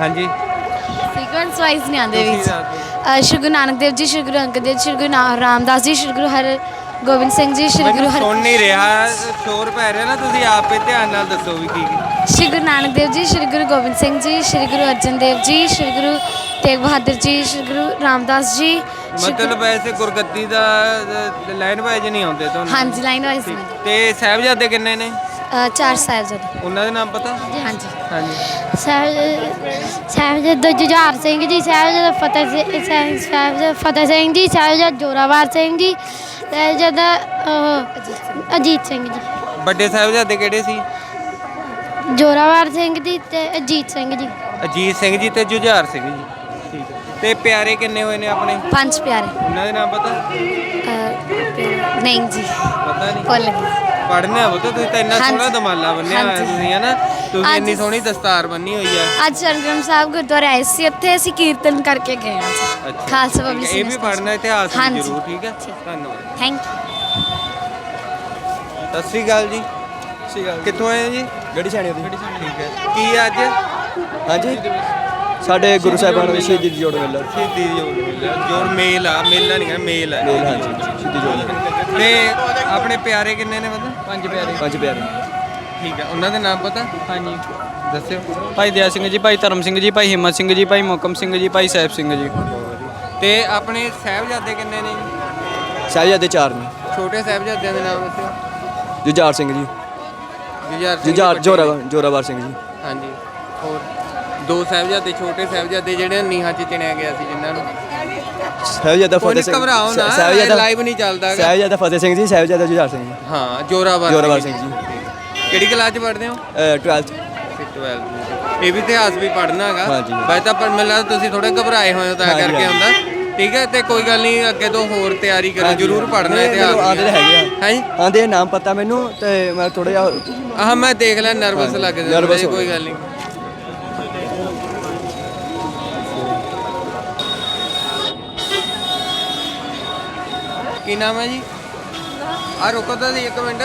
ਹਾਂਜੀ। ਸੀਕੁਐਂਸ ਵਾਈਜ਼ ਨਹੀਂ ਆਉਂਦੇ ਤੁਸੀਂ ਵਿੱਚ? ਦੱਸ ਦਿਓ। ਅ, ਸ਼੍ਰੀ ਗੁਰੂ ਨਾਨਕ ਦੇਵ ਜੀ ਸ਼੍ਰੀ ਗੁਰੂ ਅੰਗਦ ਦੇਵ ਸ਼੍ਰੀ ਗੁਰੂ ਨਾ- ਰਾਮਦਾਸ ਜੀ ਸ਼੍ਰੀ ਗੁਰੂ ਹਰ ਗੋਬਿੰਦ ਸਿੰਘ ਜੀ ਸ਼੍ਰੀ ਗੁਰੂ ਮੈਨੂੰ ਸੁਣ ਨਹੀਂ ਰਿਹਾ ਸ਼ੋਰ ਪੈ ਰਿਹਾ ਨਾ ਤੁਸੀਂ ਆਪੇ ਧਿਆਨ ਨਾਲ ਦੱਸੋ ਵੀ ਕੀ ਕੀ ਸ਼੍ਰੀ ਗੁਰੂ ਨਾਨਕ ਦੇਵ ਜੀ ਸ਼੍ਰੀ ਗੁਰੂ ਗੋਬਿੰਦ ਸਿੰਘ ਜੀ ਸ਼੍ਰੀ ਗੁਰੂ ਅਰਜਨ ਦੇਵ ਜੀ ਸ਼੍ਰੀ ਗੁਰੂ ਤੇਗ ਬਹਾਦਰ ਜੀ ਸ਼੍ਰੀ ਗੁਰੂ ਰਾਮਦਾਸ ਜੀ ਸ਼੍ਰੀ ਗੁਰੂ- ਮਤਲਬ ਐਸੇ ਗੁਰਗੱਦੀ ਦਾ ਲਾਈਨ ਵਾਈਜ਼ ਨਹੀਂ ਆਉਂਦੇ ਤੁਹਾਨੂੰ? ਹਾਂਜੀ ਲਾਈਨ ਵਾਈਜ਼ ਤੇ ਸਾਹਿਬਜ਼ਾਦੇ ਕਿੰਨੇ ਨੇ? ਚਾਰ ਸਾਹਿਬਜ਼ਾਦੇ। ਉਹਨਾਂ ਦੇ ਨਾਮ ਪਤਾ? ਹਾਂਜੀ ਹਾਂਜੀ। ਸਾਹਿਬਜ਼ਾਦਾ ਜੁਝਾਰ ਸਿੰਘ ਜੀ ਸਾਹਿਬਜ਼ਾਦਾ ਫਤਿਹ ਸਿੰਘ ਸਾਹਿਬਜ਼ਾਦਾ ਫਤਿਹ ਸਿੰਘ ਜੀ ਸਾਹਿਬਜ਼ਾਦਾ ਜੋਰਾਵਰ ਸਿੰਘ ਜੀ ਸਾਹਿਬਜ਼ਾਦਾ ਅਹ, ਅਜੀਤ ਸਿੰਘ ਜੀ। ਵੱਡੇ ਸਾਹਿਬਜ਼ਾਦੇ ਕਿਹੜੇ ਸੀ? ਜੋਰਾਵਰ ਸਿੰਘ ਜੀ ਤੇ ਅਜੀਤ ਸਿੰਘ ਜੀ। ਅਜੀਤ ਸਿੰਘ ਜੀ ਤੇ ਜੁਝਾਰ ਸਿੰਘ ਜੀ। ਠੀਕ ਹੈ। ਤੇ ਪਿਆਰੇ ਕਿੰਨੇ ਹੋਏ ਨੇ ਆਪਣੇ? ਪੰਜ ਪਿਆਰੇ। ਉਹਨਾਂ ਦੇ ਨਾਮ ਪਤਾ? ਅਹ, ਨਹੀਂ ਜੀ। ਪਤਾ ਨਹੀਂ। ਭੁੱਲ ਆ ਬਤਾ ਤੁਸੀਂ ਤਾਂ ਇੰਨਾ ਹਾਂਜੀ। ਸੋਹਣਾ ਦਮਾਲਾ ਬੰਨਿਆ ਹੋਇਆ ਹਾਂਜੀ। ਤੁਸੀਂ ਹਨਾ ਤੁਸੀਂ ਹਾਂਜੀ। ਇੰਨੀ ਸੋਹਣੀ ਦਸਤਾਰ ਬੰਨੀ ਹੋਈ ਆ ਅੱਜ ਚਰਨਗ੍ਰਮ ਸਾਹਿਬ ਗੁਰਦੁਆਰੇ ਆਏ ਸੀ ਉੱਥੇ ਅਸੀਂ ਕੀਰਤਨ ਕਰਕੇ ਗਏ ਹਾਂ ਜੀ। ਖਾਲਸਾ ਠੀਕ ਹੈ, ਪਬਲਿਕ ਇਹ ਵੀ ਪੜ੍ਹਨਾ ਇਤਿਹਾਸ ਵੀ ਹਾਂਜੀ। ਜ਼ਰੂਰ ਠੀਕ ਹੈ। ਧੰਨਵਾਦ। ਥੈਂਕ ਸਤਿ ਸ੍ਰੀ ਅਕਾਲ ਜੀ। ਕਿੱਥੋਂ ਆਏ ਹੋ ਜੀ? ਗੜੀ ਛਾਣੀ ਦੀ ਠੀਕ ਹੈ। ਕੀ ਅੱਜ? ਹਾਂਜੀ। ਸਾਡੇ ਗੁਰੂ ਸਾਹਿਬਾਨ ਦੇ ਸ਼ਹੀਦੀ ਦੀ ਜੋੜ ਮੇਲਾ। ਸ਼ਹੀਦੀ ਜੋੜ ਜੋੜ ਮੇਲ ਆ। ਮੇਲਾ ਨਹੀਂ ਕਹਿੰਦਾ ਮੇਲ ਆ ਮੇਲ ਹਾਂਜੀ। ਸ਼ਹੀਦੀ ਜੋੜ ਤੇ ਆਪਣੇ ਪਿਆਰੇ ਕਿੰਨੇ ਨੇ ਮਤਲਬ ਪੰਜ ਪਿਆਰੇ। ਪੰਜ ਪਿਆਰੇ। ਠੀਕ ਹੈ। ਉਹਨਾਂ ਦੇ ਨਾਮ ਪਤਾ? ਹਾਂਜੀ। ਦੱਸਿਓ। ਭਾਈ ਦਇਆ ਸਿੰਘ ਜੀ ਭਾਈ ਧਰਮ ਸਿੰਘ ਜੀ ਭਾਈ ਹਿੰਮਤ ਸਿੰਘ ਜੀ ਭਾਈ ਮੋਕਮ ਸਿੰਘ ਜੀ ਭਾਈ ਸਾਹਿਬ ਸਿੰਘ ਜੀ। ਤੇ ਆਪਣੇ ਸਾਹਿਬਜ਼ਾਦੇ ਕਿੰਨੇ ਨੇ ਜੀ? ਸਾਹਿਬਜ਼ਾਦੇ ਚਾਰ ਨੇ। ਛੋਟੇ ਸਾਹਿਬਜ਼ਾਦਿਆਂ ਦੇ ਨਾਮ ਦੱਸਿਓ ਜੁਝਾਰ ਸਿੰਘ ਜੀ। ਜੁਝਾਰ ਸਿੰਘ ਜੁਝਾਰ ਵੱਡੇ। ਜੋਰਾਵਰ ਜੋਰਾਵਰ ਸਿੰਘ ਜੀ। ਹਾਂਜੀ। ਹੋਰ ਦੋ ਸਾਹਿਬਜ਼ਾਦੇ ਛੋਟੇ ਸਾਹਿਬਜ਼ਾਦੇ ਜਿਹੜੇ ਨੀਹਾਂ 'ਚ ਚਿਣਿਆ ਗਿਆ ਸੀ ਜਿਨ੍ਹਾਂ ਨੂੰ। ਸਾਹਿਬਜ਼ਾਦਾ ਕੋਈ ਫਤਿਹ ਨਹੀਂ ਸਿੰਘ ਘਬਰਾਓ ਨਾ ਸਾਹਿਬਜ਼ਾਦਾ ਲਾਈਵ ਨਹੀਂ ਚੱਲਦਾ ਹੈਗਾ। ਸਾਹਿਬਜ਼ਾਦਾ ਫਤਿਹ ਸਿੰਘ ਜੀ ਸਾਹਿਬਜ਼ਾਦਾ ਜੁਝਾਰ ਸਿੰਘ ਜੀ। ਹਾਂ ਜੋਰਾਵਰ ਜੋਰਾਵਰ ਸਿੰਘ ਜੀ। ਕਿਹੜੀ ਕਲਾਸ 'ਚ ਪੜ੍ਹਦੇ ਹੋ? 12th 12 ਇਹ ਵੀ ਇਤਿਹਾਸ ਵੀ ਪੜ੍ਹਨਾ ਹੈਗਾ। ਹਾਂਜੀ। ਵੈਸੇ ਤਾਂ ਪਰ ਮੈਨੂੰ ਲੱਗਦਾ ਤੁਸੀਂ ਥੋੜੇ ਘਬਰਾਏ ਹੋਏ ਹੋ ਤਾਂ ਹਾਂਜੀ, ਕਰਕੇ ਹਾਂਜੀ। ਹੁੰਦਾ। ਠੀਕ ਹੈ ਤੇ ਕੋਈ ਗੱਲ ਨਹੀਂ ਅੱਗੇ ਤੋਂ ਹੋਰ ਤਿਆਰੀ ਕਰੋ ਜ਼ਰੂਰ ਇਤਿਹਾਸ ਆਉਂਦੇ ਤਾਂ ਹੈਗੇ ਆ। ਹਾਂਜੀ ਆਂਦੇ ਨਾਮ ਪਤਾ ਮੈਨੂੰ ਤੇ ਮੈਂ ਥੋੜਾ ਜਿਹਾ ਆਹ ਮੈਂ ਦੇਖ ਲਿਆ ਨਰਵਸ ਲੱਗ ਜਾਂਦਾ ਹੋ ਕੋਈ। ਗੱਲ ਨਹੀਂ। ਕੀ ਨਾਮ ਹੈ ਜੀ? ਆ ਰੁਕੋ ਤਾਂ ਇੱਕ ਮਿੰਟ।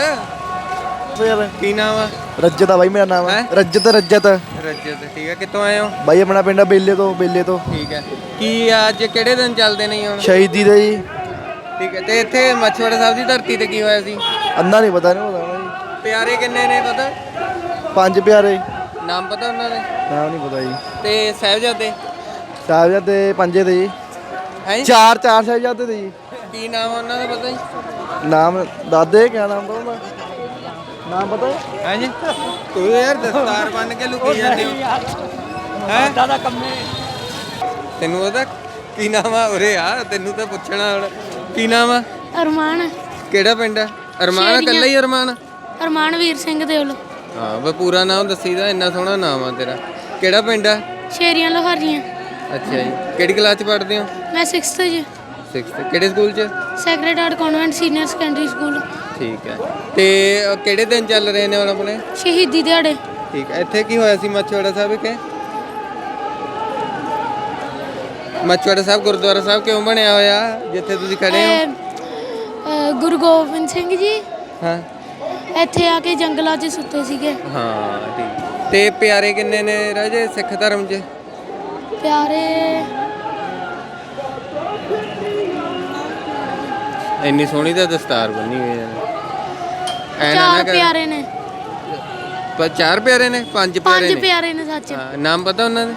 ਕੀ ਨਾਮ ਆ? ਰੱਜਤ ਆ ਬਾਈ ਮੇਰਾ ਨਾਮ ਹੈਂ? ਰੱਜਤ ਰੱਜਤ। ਰਜਤ ਠੀਕ ਹੈ ਕਿੱਥੋਂ ਆਏ ਹੋ? ਬਾਈ ਆਪਣਾ ਪਿੰਡ ਆ ਬੇਲੇ ਤੋਂ ਬੇਲੇ ਤੋਂ। ਠੀਕ ਹੈ ਕੀ ਅੱਜ ਕਿਹੜੇ ਦਿਨ ਚੱਲਦੇ ਨਹੀਂ ਹੁਣ? ਸ਼ਹੀਦੀ ਦੇ ਜੀ। ਠੀਕ ਹੈ ਤੇ ਇੱਥੇ ਮੱਛਵਾੜਾ ਸਾਹਿਬ ਦੀ ਧਰਤੀ ਤੇ ਕੀ ਹੋਇਆ ਸੀ? ਅੰਨਾ ਨਹੀਂ ਪਤਾ ਨਹੀਂ ਪਤਾ ਜੀ ਪਿਆਰੇ ਕਿੰਨੇ ਨੇ ਪਤਾ? ਪੰਜ ਪਿਆਰੇ। ਨਾਮ ਪਤਾ ਉਹਨਾਂ ਦੇ? ਨਾਮ ਨਹੀਂ ਪਤਾ ਜੀ। ਤੇ ਸਾਹਿਬਜ਼ਾਦੇ? ਸਾਹਿਬਜ਼ਾਦੇ ਪੰਜੇ ਦੇ ਜੀ। ਹੈ ਚਾਰ ਚਾਰ ਸਾਹਿਬਜ਼ਾਦੇ ਦੇ ਜੀ। ਕੀ ਨਾਮ ਆ ਉਹਨਾਂ ਦਾ ਪਤਾ ਜੀ? ਨਾਮ ਦਾਦੇ ਕਿਆ ਨਾਮ ਪਤਾ ਉਹਦਾ ਨਾਮ ਪਤਾ ਹੈ? ਹੈ ਜੀ ਤੂੰ ਯਾਰ ਦਸਤਾਰ ਬੰਨ ਕੇ ਲੁਕੀ ਜਾਂਦੇ ਹੋ। ਹੈ? ਦਾਦਾ ਕੰਮੇ। ਤੈਨੂੰ ਉਹਦਾ ਕੀ ਨਾਮ ਆ ਉਰੇ ਆ ਤੈਨੂੰ ਤਾਂ ਪੁੱਛਣਾ ਹੁਣ। ਕੀ ਨਾਮ ਆ? ਅਰਮਾਨ। ਕਿਹੜਾ ਪਿੰਡ ਆ? ਅਰਮਾਨ ਆ, ਇਕੱਲਾ ਹੀ ਅਰਮਾਨ? ਆ? ਅਰਮਾਨ ਵੀਰ ਸਿੰਘ ਦੇਵਲ ਹਾਂ ਬਈ ਪੂਰਾ ਨਾਮ ਦੱਸੀਦਾ ਇੰਨਾ ਸੋਹਣਾ ਨਾਮ ਆ ਤੇਰਾ। ਕਿਹੜਾ ਪਿੰਡ ਆ? ਸ਼ੇਰੀਆਂ ਲੋਹਾਰੀਆਂ। ਅੱਛਾ ਜੀ। ਕਿਹੜੀ ਕਲਾਸ ਚ ਪੜ੍ਹਦੇ ਹੋ? ਮੈਂ 6th ਜੀ 6th ਕਿਹੜੇ ਸਕੂਲ ਚ? Sacred Heart Convent Senior Secondary School. ਠੀਕ ਹੈ। ਤੇ ਅ, ਕਿਹੜੇ ਦਿਨ ਚੱਲ ਰਹੇ ਨੇ ਹੁਣ ਆਪਣੇ? ਸ਼ਹੀਦੀ ਦਿਹਾੜੇ। ਠੀਕ ਹੈ। ਇੱਥੇ ਕੀ ਹੋਇਆ ਸੀ ਮੱਛਵਾੜਾ ਸਾਹਿਬ ਵਿਖੇ? ਮੱਛਵਾੜਾ ਸਾਹਿਬ ਗੁਰਦੁਆਰਾ ਸਾਹਿਬ ਕਿਉਂ ਬਣਿਆ ਹੋਇਆ? ਜਿੱਥੇ ਤੁਸੀਂ ਖੜੇ ਹੋ? ਅਹ, ਅਹ, ਗੁਰੂ ਗੋਬਿੰਦ ਸਿੰਘ ਜੀ। ਹਾਂ। ਇੱਥੇ ਆ ਕੇ ਜੰਗਲਾਂ 'ਚ ਸੁੱਤੇ ਸੀਗੇ। ਹਾਂ ਠੀਕ। ਤੇ ਪਿਆਰੇ ਕਿੰਨੇ ਨੇ ਰਾਜੇ ਸਿੱਖ ਧਰਮ 'ਚ? ਪਿਆਰੇ ਇੰਨੀ ਸੋਹਣੀ ਤਾਂ ਦਸਤਾਰ ਬੰਨੀ ਹੋਈ ਹੈ ਐ ਨਾ ਨਾ ਚਾਰ ਕਰ। ਪਿਆਰੇ ਨੇ। ਪਰ ਚਾਰ ਪਿਆਰੇ ਨੇ ਪੰਜ ਪਿਆਰੇ ਪੰਜ ਨੇ। ਪਿਆਰੇ ਨੇ ਸੱਚ। ਹਾਂ ਨਾਮ ਪਤਾ ਉਹਨਾਂ ਦੇ?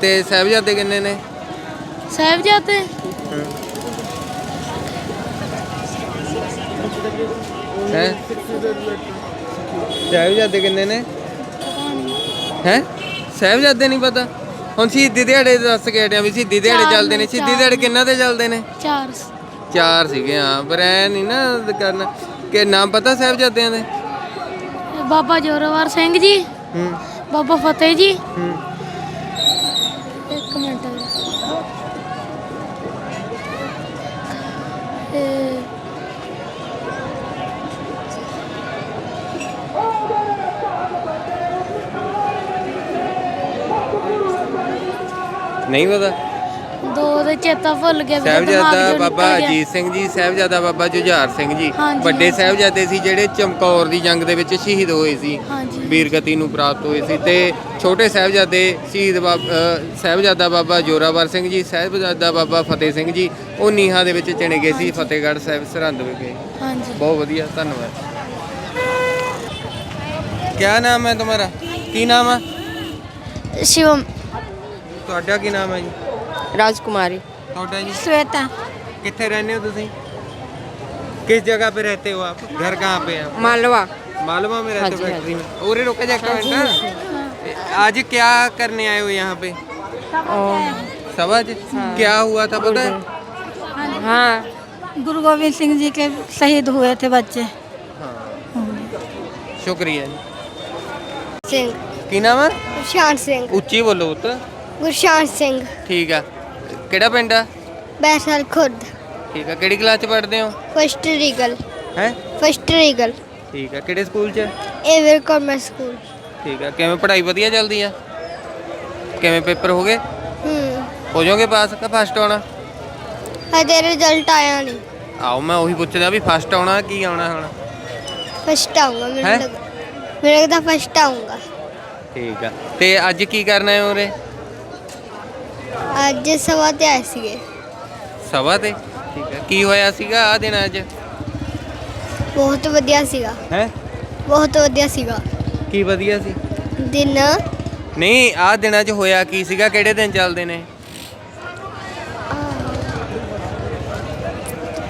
ਤੇ ਸਾਹਿਬਜ਼ਾਦੇ ਕਿੰਨੇ ਨੇ? ਸਾਹਿਬਜ਼ਾਦੇ? ਹੈ? ਸਾਹਿਬਜ਼ਾਦੇ ਕਿੰਨੇ ਨੇ। ਹੈ? ਸਾਹਿਬਜ਼ਾਦੇ ਨਹੀਂ ਪਤਾ? ਹੁਣ ਸ਼ਹੀਦੀ ਦਿਹਾੜੇ ਦੱਸ ਕੇ ਹਟਿਆ ਵੀ ਸ਼ਹੀਦੀ ਦਿਹਾੜੇ ਚਾਰ ਚੱਲਦੇ ਨੇ। ਨੇ, ਸ਼ਹੀਦੀ ਚਾਰ ਦਿਹਾੜੇ ਨੇ। ਕਿੰਨਾ ਤੇ ਚੱਲਦੇ ਨੇ? ਚਾਰ ਚਾਰ ਸੀਗੇ ਹਾਂ ਪਰ ਐ ਨਹੀਂ ਨਾ ਕਰਨਾ। ਕਿ ਨਾਮ ਪਤਾ ਸਾਹਿਬਜ਼ਾਦਿਆਂ ਦੇ? ਬਾਬਾ ਜੋਰਾਵਰ ਸਿੰਘ ਜੀ ਹੂੰ। ਬਾਬਾ ਫਤਿਹ ਜੀ। ਹੂੰ। ਇੱਕ ਮਿੰਟ। ਇਹ ਨਹੀਂ ਪਤਾ ਦੋ ਦੇ ਚੇਤਾ ਭੁੱਲ ਗਿਆ ਮੇਰੇ ਦਿਮਾਗ ਸਾਹਿਬਜ਼ਾਦਾ ਚੋਂ ਬਾਬਾ ਨਿਕਲ ਗਿਆ। ਅਜੀਤ ਸਿੰਘ ਜੀ ਸਾਹਿਬਜ਼ਾਦਾ ਬਾਬਾ ਜੁਝਾਰ ਸਿੰਘ ਜੀ ਹਾਂਜੀ, ਵੱਡੇ ਹਾਂਜੀ। ਸਾਹਿਬਜ਼ਾਦੇ ਸੀ ਜਿਹੜੇ ਚਮਕੌਰ ਦੀ ਜੰਗ ਦੇ ਵਿੱਚ ਸ਼ਹੀਦ ਹੋਏ ਸੀ ਹਾਂਜੀ ਵੀਰਗਤੀ ਨੂੰ ਪ੍ਰਾਪਤ ਹੋਏ ਸੀ ਤੇ ਛੋਟੇ ਸਾਹਿਬਜ਼ਾਦੇ ਸ਼ਹੀਦ ਬਾਬ- ਅ, ਸਾਹਿਬਜ਼ਾਦਾ ਬਾਬਾ ਜੋਰਾਵਰ ਸਿੰਘ ਜੀ ਸਾਹਿਬਜ਼ਾਦਾ ਬਾਬਾ ਫਤਿਹ ਸਿੰਘ ਜੀ ਉਹ ਨੀਹਾਂ ਦੇ ਵਿੱਚ ਚਿਣੇ ਗਏ ਸੀ ਫਤਿਹਗੜ੍ਹ ਸਾਹਿਬ ਸਰਹੰਦ ਵਿਖੇ ਹਾਂਜੀ ਬਹੁਤ ਵਧੀਆ ਧੰਨਵਾਦ ਕਿਆ ਨਾਮ ਹੈ ਤੁਹਾਡਾ ਕੀ ਨਾਮ ਹੈ शिवम ਤੁਹਾਡਾ ਕੀ ਨਾਮ ਹੈ ਜੀ राजकुमारी ਤੁਹਾਡਾ ਜੀ श्वेता कितने रहने हो तुसी किस जगह पे रहते हो आप घर कहाँ पे है आप? मालवा मालवा में रहते हो हाँ जी, फैक्ट्री में और रुका जा एक मिनट ना आज क्या करने आए हो यहाँ पे समझ क्या हुआ था पता है हाँ गुरु गोविंद सिंह जी के शहीद हुए थे बच्चे शुक्रिया जी ਸਿੰਘ की नाम है ਗੁਰਸ਼ਾਨ ਸਿੰਘ ਉੱਚੀ ਬੋਲੋ ਪੁੱਤ ਗੁਰਸ਼ਾਨ ਸਿੰਘ। ਠੀਕ ਆ। ਕਿਹੜਾ ਪਿੰਡ ਆ? ਬੈਸਲ ਖੁਰਦ। ਠੀਕ ਆ। ਕਿਹੜੀ ਕਲਾਸ ਚ ਪੜ੍ਹਦੇ ਹੋ? ਫਸਟ ਰੀਗਲ ਹੈ? ਫਸਟ ਰੀਗਲ ਠੀਕ ਆ। ਕਿਹੜੇ ਸਕੂਲ ਚ? Ever Commerce School. ਠੀਕ ਆ। ਕਿਵੇਂ ਪੜ੍ਹਾਈ ਵਧੀਆ ਚੱਲਦੀ ਆ? ਕਿਵੇਂ ਪੇਪਰ ਹੋ ਗਏ? ਹੂੰ। ਹੋ ਜਾਓਗੇ ਪਾਸ ਕਿ ਫਸਟ ਆਉਣਾ? ਹਜੇ ਰਿਜ਼ਲਟ ਆਇਆ ਨਹੀਂ ਆਓ ਮੈਂ ਉਹੀ ਪੁੱਛਦਾ ਵੀ ਫਸਟ ਆਉਣਾ ਕੀ ਆਉਣਾ ਹੁਣ? ਫਸਟ ਆਉਂਗਾ ਹੈਂ? ਮੈਨੂੰ ਲੱਗਾ ਮੇਰੇ ਲੱਗਦਾ ਫਸਟ ਆਉਂਗਾ ਠੀਕ ਆ। ਤੇ ਅੱਜ ਕੀ ਕਰਨਾ ਹੈ ਉਰੇ? ਅੱਜ ਸਵਾ ਤੇ ਆਏ ਸੀਗੇ। ਸਭਾ ਤੇ? ਠੀਕ ਹੈ। ਕੀ ਹੋਇਆ ਸੀਗਾ ਆ ਦਿਨ ਅੱਜ? ਬਹੁਤ ਵਧੀਆ ਸੀਗਾ। ਹੈ? ਬਹੁਤ ਵਧੀਆ ਸੀਗਾ। ਕੀ ਵਧੀਆ ਸੀ? ਦਿਨ। ਨਹੀਂ ਆ ਦਿਨਾਂ 'ਚ ਹੋਇਆ ਕੀ ਸੀਗਾ? ਕਿਹੜੇ ਦਿਨ ਚੱਲਦੇ ਨੇ?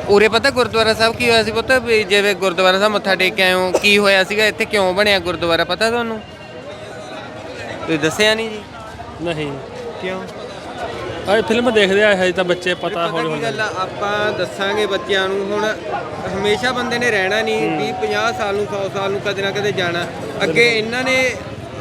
ਉਰੇ ਪਤਾ ਗੁਰਦੁਆਰਾ ਸਾਹਿਬ ਕੀ ਹੋਇਆ ਸੀ ਪੁੱਤ? ਵੀ ਜਿਵੇਂ ਗੁਰਦੁਆਰਾ ਸਾਹਿਬ ਮੱਥਾ ਟੇਕ ਕੇ ਆਏ ਹੋ ਕੀ ਹੋਇਆ ਸੀਗਾ? ਇੱਥੇ ਕਿਉਂ ਬਣਿਆ ਗੁਰਦੁਆਰਾ? ਪਤਾ ਤੁਹਾਨੂੰ? ਤੁਸੀਂ ਦੱਸਿਆ ਨਹੀਂ ਜੀ? ਨਹੀਂ। ਕਿਉਂ? ਆਏ ਫਿਲਮ ਦੇਖਦੇ ਆ ਹਜੇ ਤਾਂ ਬੱਚੇ ਪਤਾ ਪਤਾ ਕੀ ਗੱਲ ਆ ਆਪਾਂ ਦੱਸਾਂਗੇ ਬੱਚਿਆਂ ਨੂੰ ਹੁਣ ਹਮੇਸ਼ਾ ਬੰਦੇ ਨੇ ਰਹਿਣਾ ਨਹੀਂ 20 50 ਸਾਲ ਨੂੰ 100 ਸਾਲ ਨੂੰ ਕਦੇ ਨਾ ਕਦੇ ਜਾਣਾ। ਅੱਗੇ ਇਹਨਾਂ ਨੇ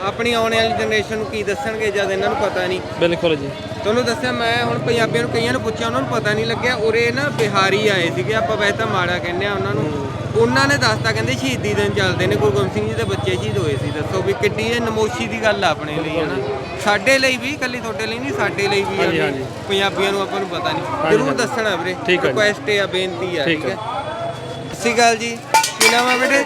ਆਪਣੀ ਆਉਣ ਵਾਲੀ ਜਨਰੇਸ਼ਨ ਨੂੰ ਕੀ ਦੱਸਣਗੇ ਜਦ ਇਹਨਾਂ ਨੂੰ ਪਤਾ ਨਹੀਂ ਬਿਲਕੁਲ ਜੀ। ਤੁਹਾਨੂੰ ਦੱਸਿਆ ਮੈਂ ਹੁਣ ਪੰਜਾਬੀਆਂ ਨੂੰ ਕਈਆਂ ਨੂੰ ਪੁੱਛਿਆ ਉਹਨਾਂ ਨੂੰ ਪਤਾ ਨਹੀਂ ਲੱਗਿਆ। ਉਰੇ ਨਾ ਬਿਹਾਰੀ ਆਏ ਸੀਗੇ ਆਪਾਂ ਵੈਸੇ ਤਾਂ ਮਾੜਾ ਕਹਿੰਦੇ ਆ ਉਹਨਾਂ ਨੂੰ। ਉਹਨਾਂ ਨੇ ਦੱਸਤਾ ਕਹਿੰਦੇ ਸ਼ਹੀਦੀ ਦਿਨ ਚੱਲਦੇ ਨੇ ਗੁਰੂ ਗੋਬਿੰਦ ਸਿੰਘ ਜੀ ਦੇ ਬੱਚੇ ਸ਼ਹੀਦ ਹੋਏ ਸੀ ਦੱਸੋ ਵੀ ਕਿੱਡੀ ਇਹ ਨਮੋਸ਼ੀ ਦੀ ਗੱਲ ਆ ਆਪਣੇ ਲਈ ਹਨਾ। ਸਾਡੇ ਲਈ ਵੀ ਕੱਲੀ ਤੁਹਾਡੇ ਲਈ ਨਹੀਂ ਸਾਡੇ ਲਈ ਵੀ ਹਾਂਜੀ, ਹਾਂਜੀ। ਪੰਜਾਬੀਆਂ ਨੂੰ ਆਪਾਂ ਨੂੰ ਪਤਾ ਨਹੀਂ। ਹਾਂਜੀ, ਜ਼ਰੂਰ ਹਾਂਜੀ। ਦੱਸਣਾ ਵੀਰੇ ਠੀਕ ਹੈ ਜੀ। ਰਿਕੁਐਸਟ ਆ ਬੇਨਤੀ ਆ ਠੀਕ ਠੀਕ ਹੈ ਸਤਿ ਸ਼੍ਰੀ ਅਕਾਲ ਜੀ ਕੀ ਨਾਮ ਆ ਬੇਟੇ?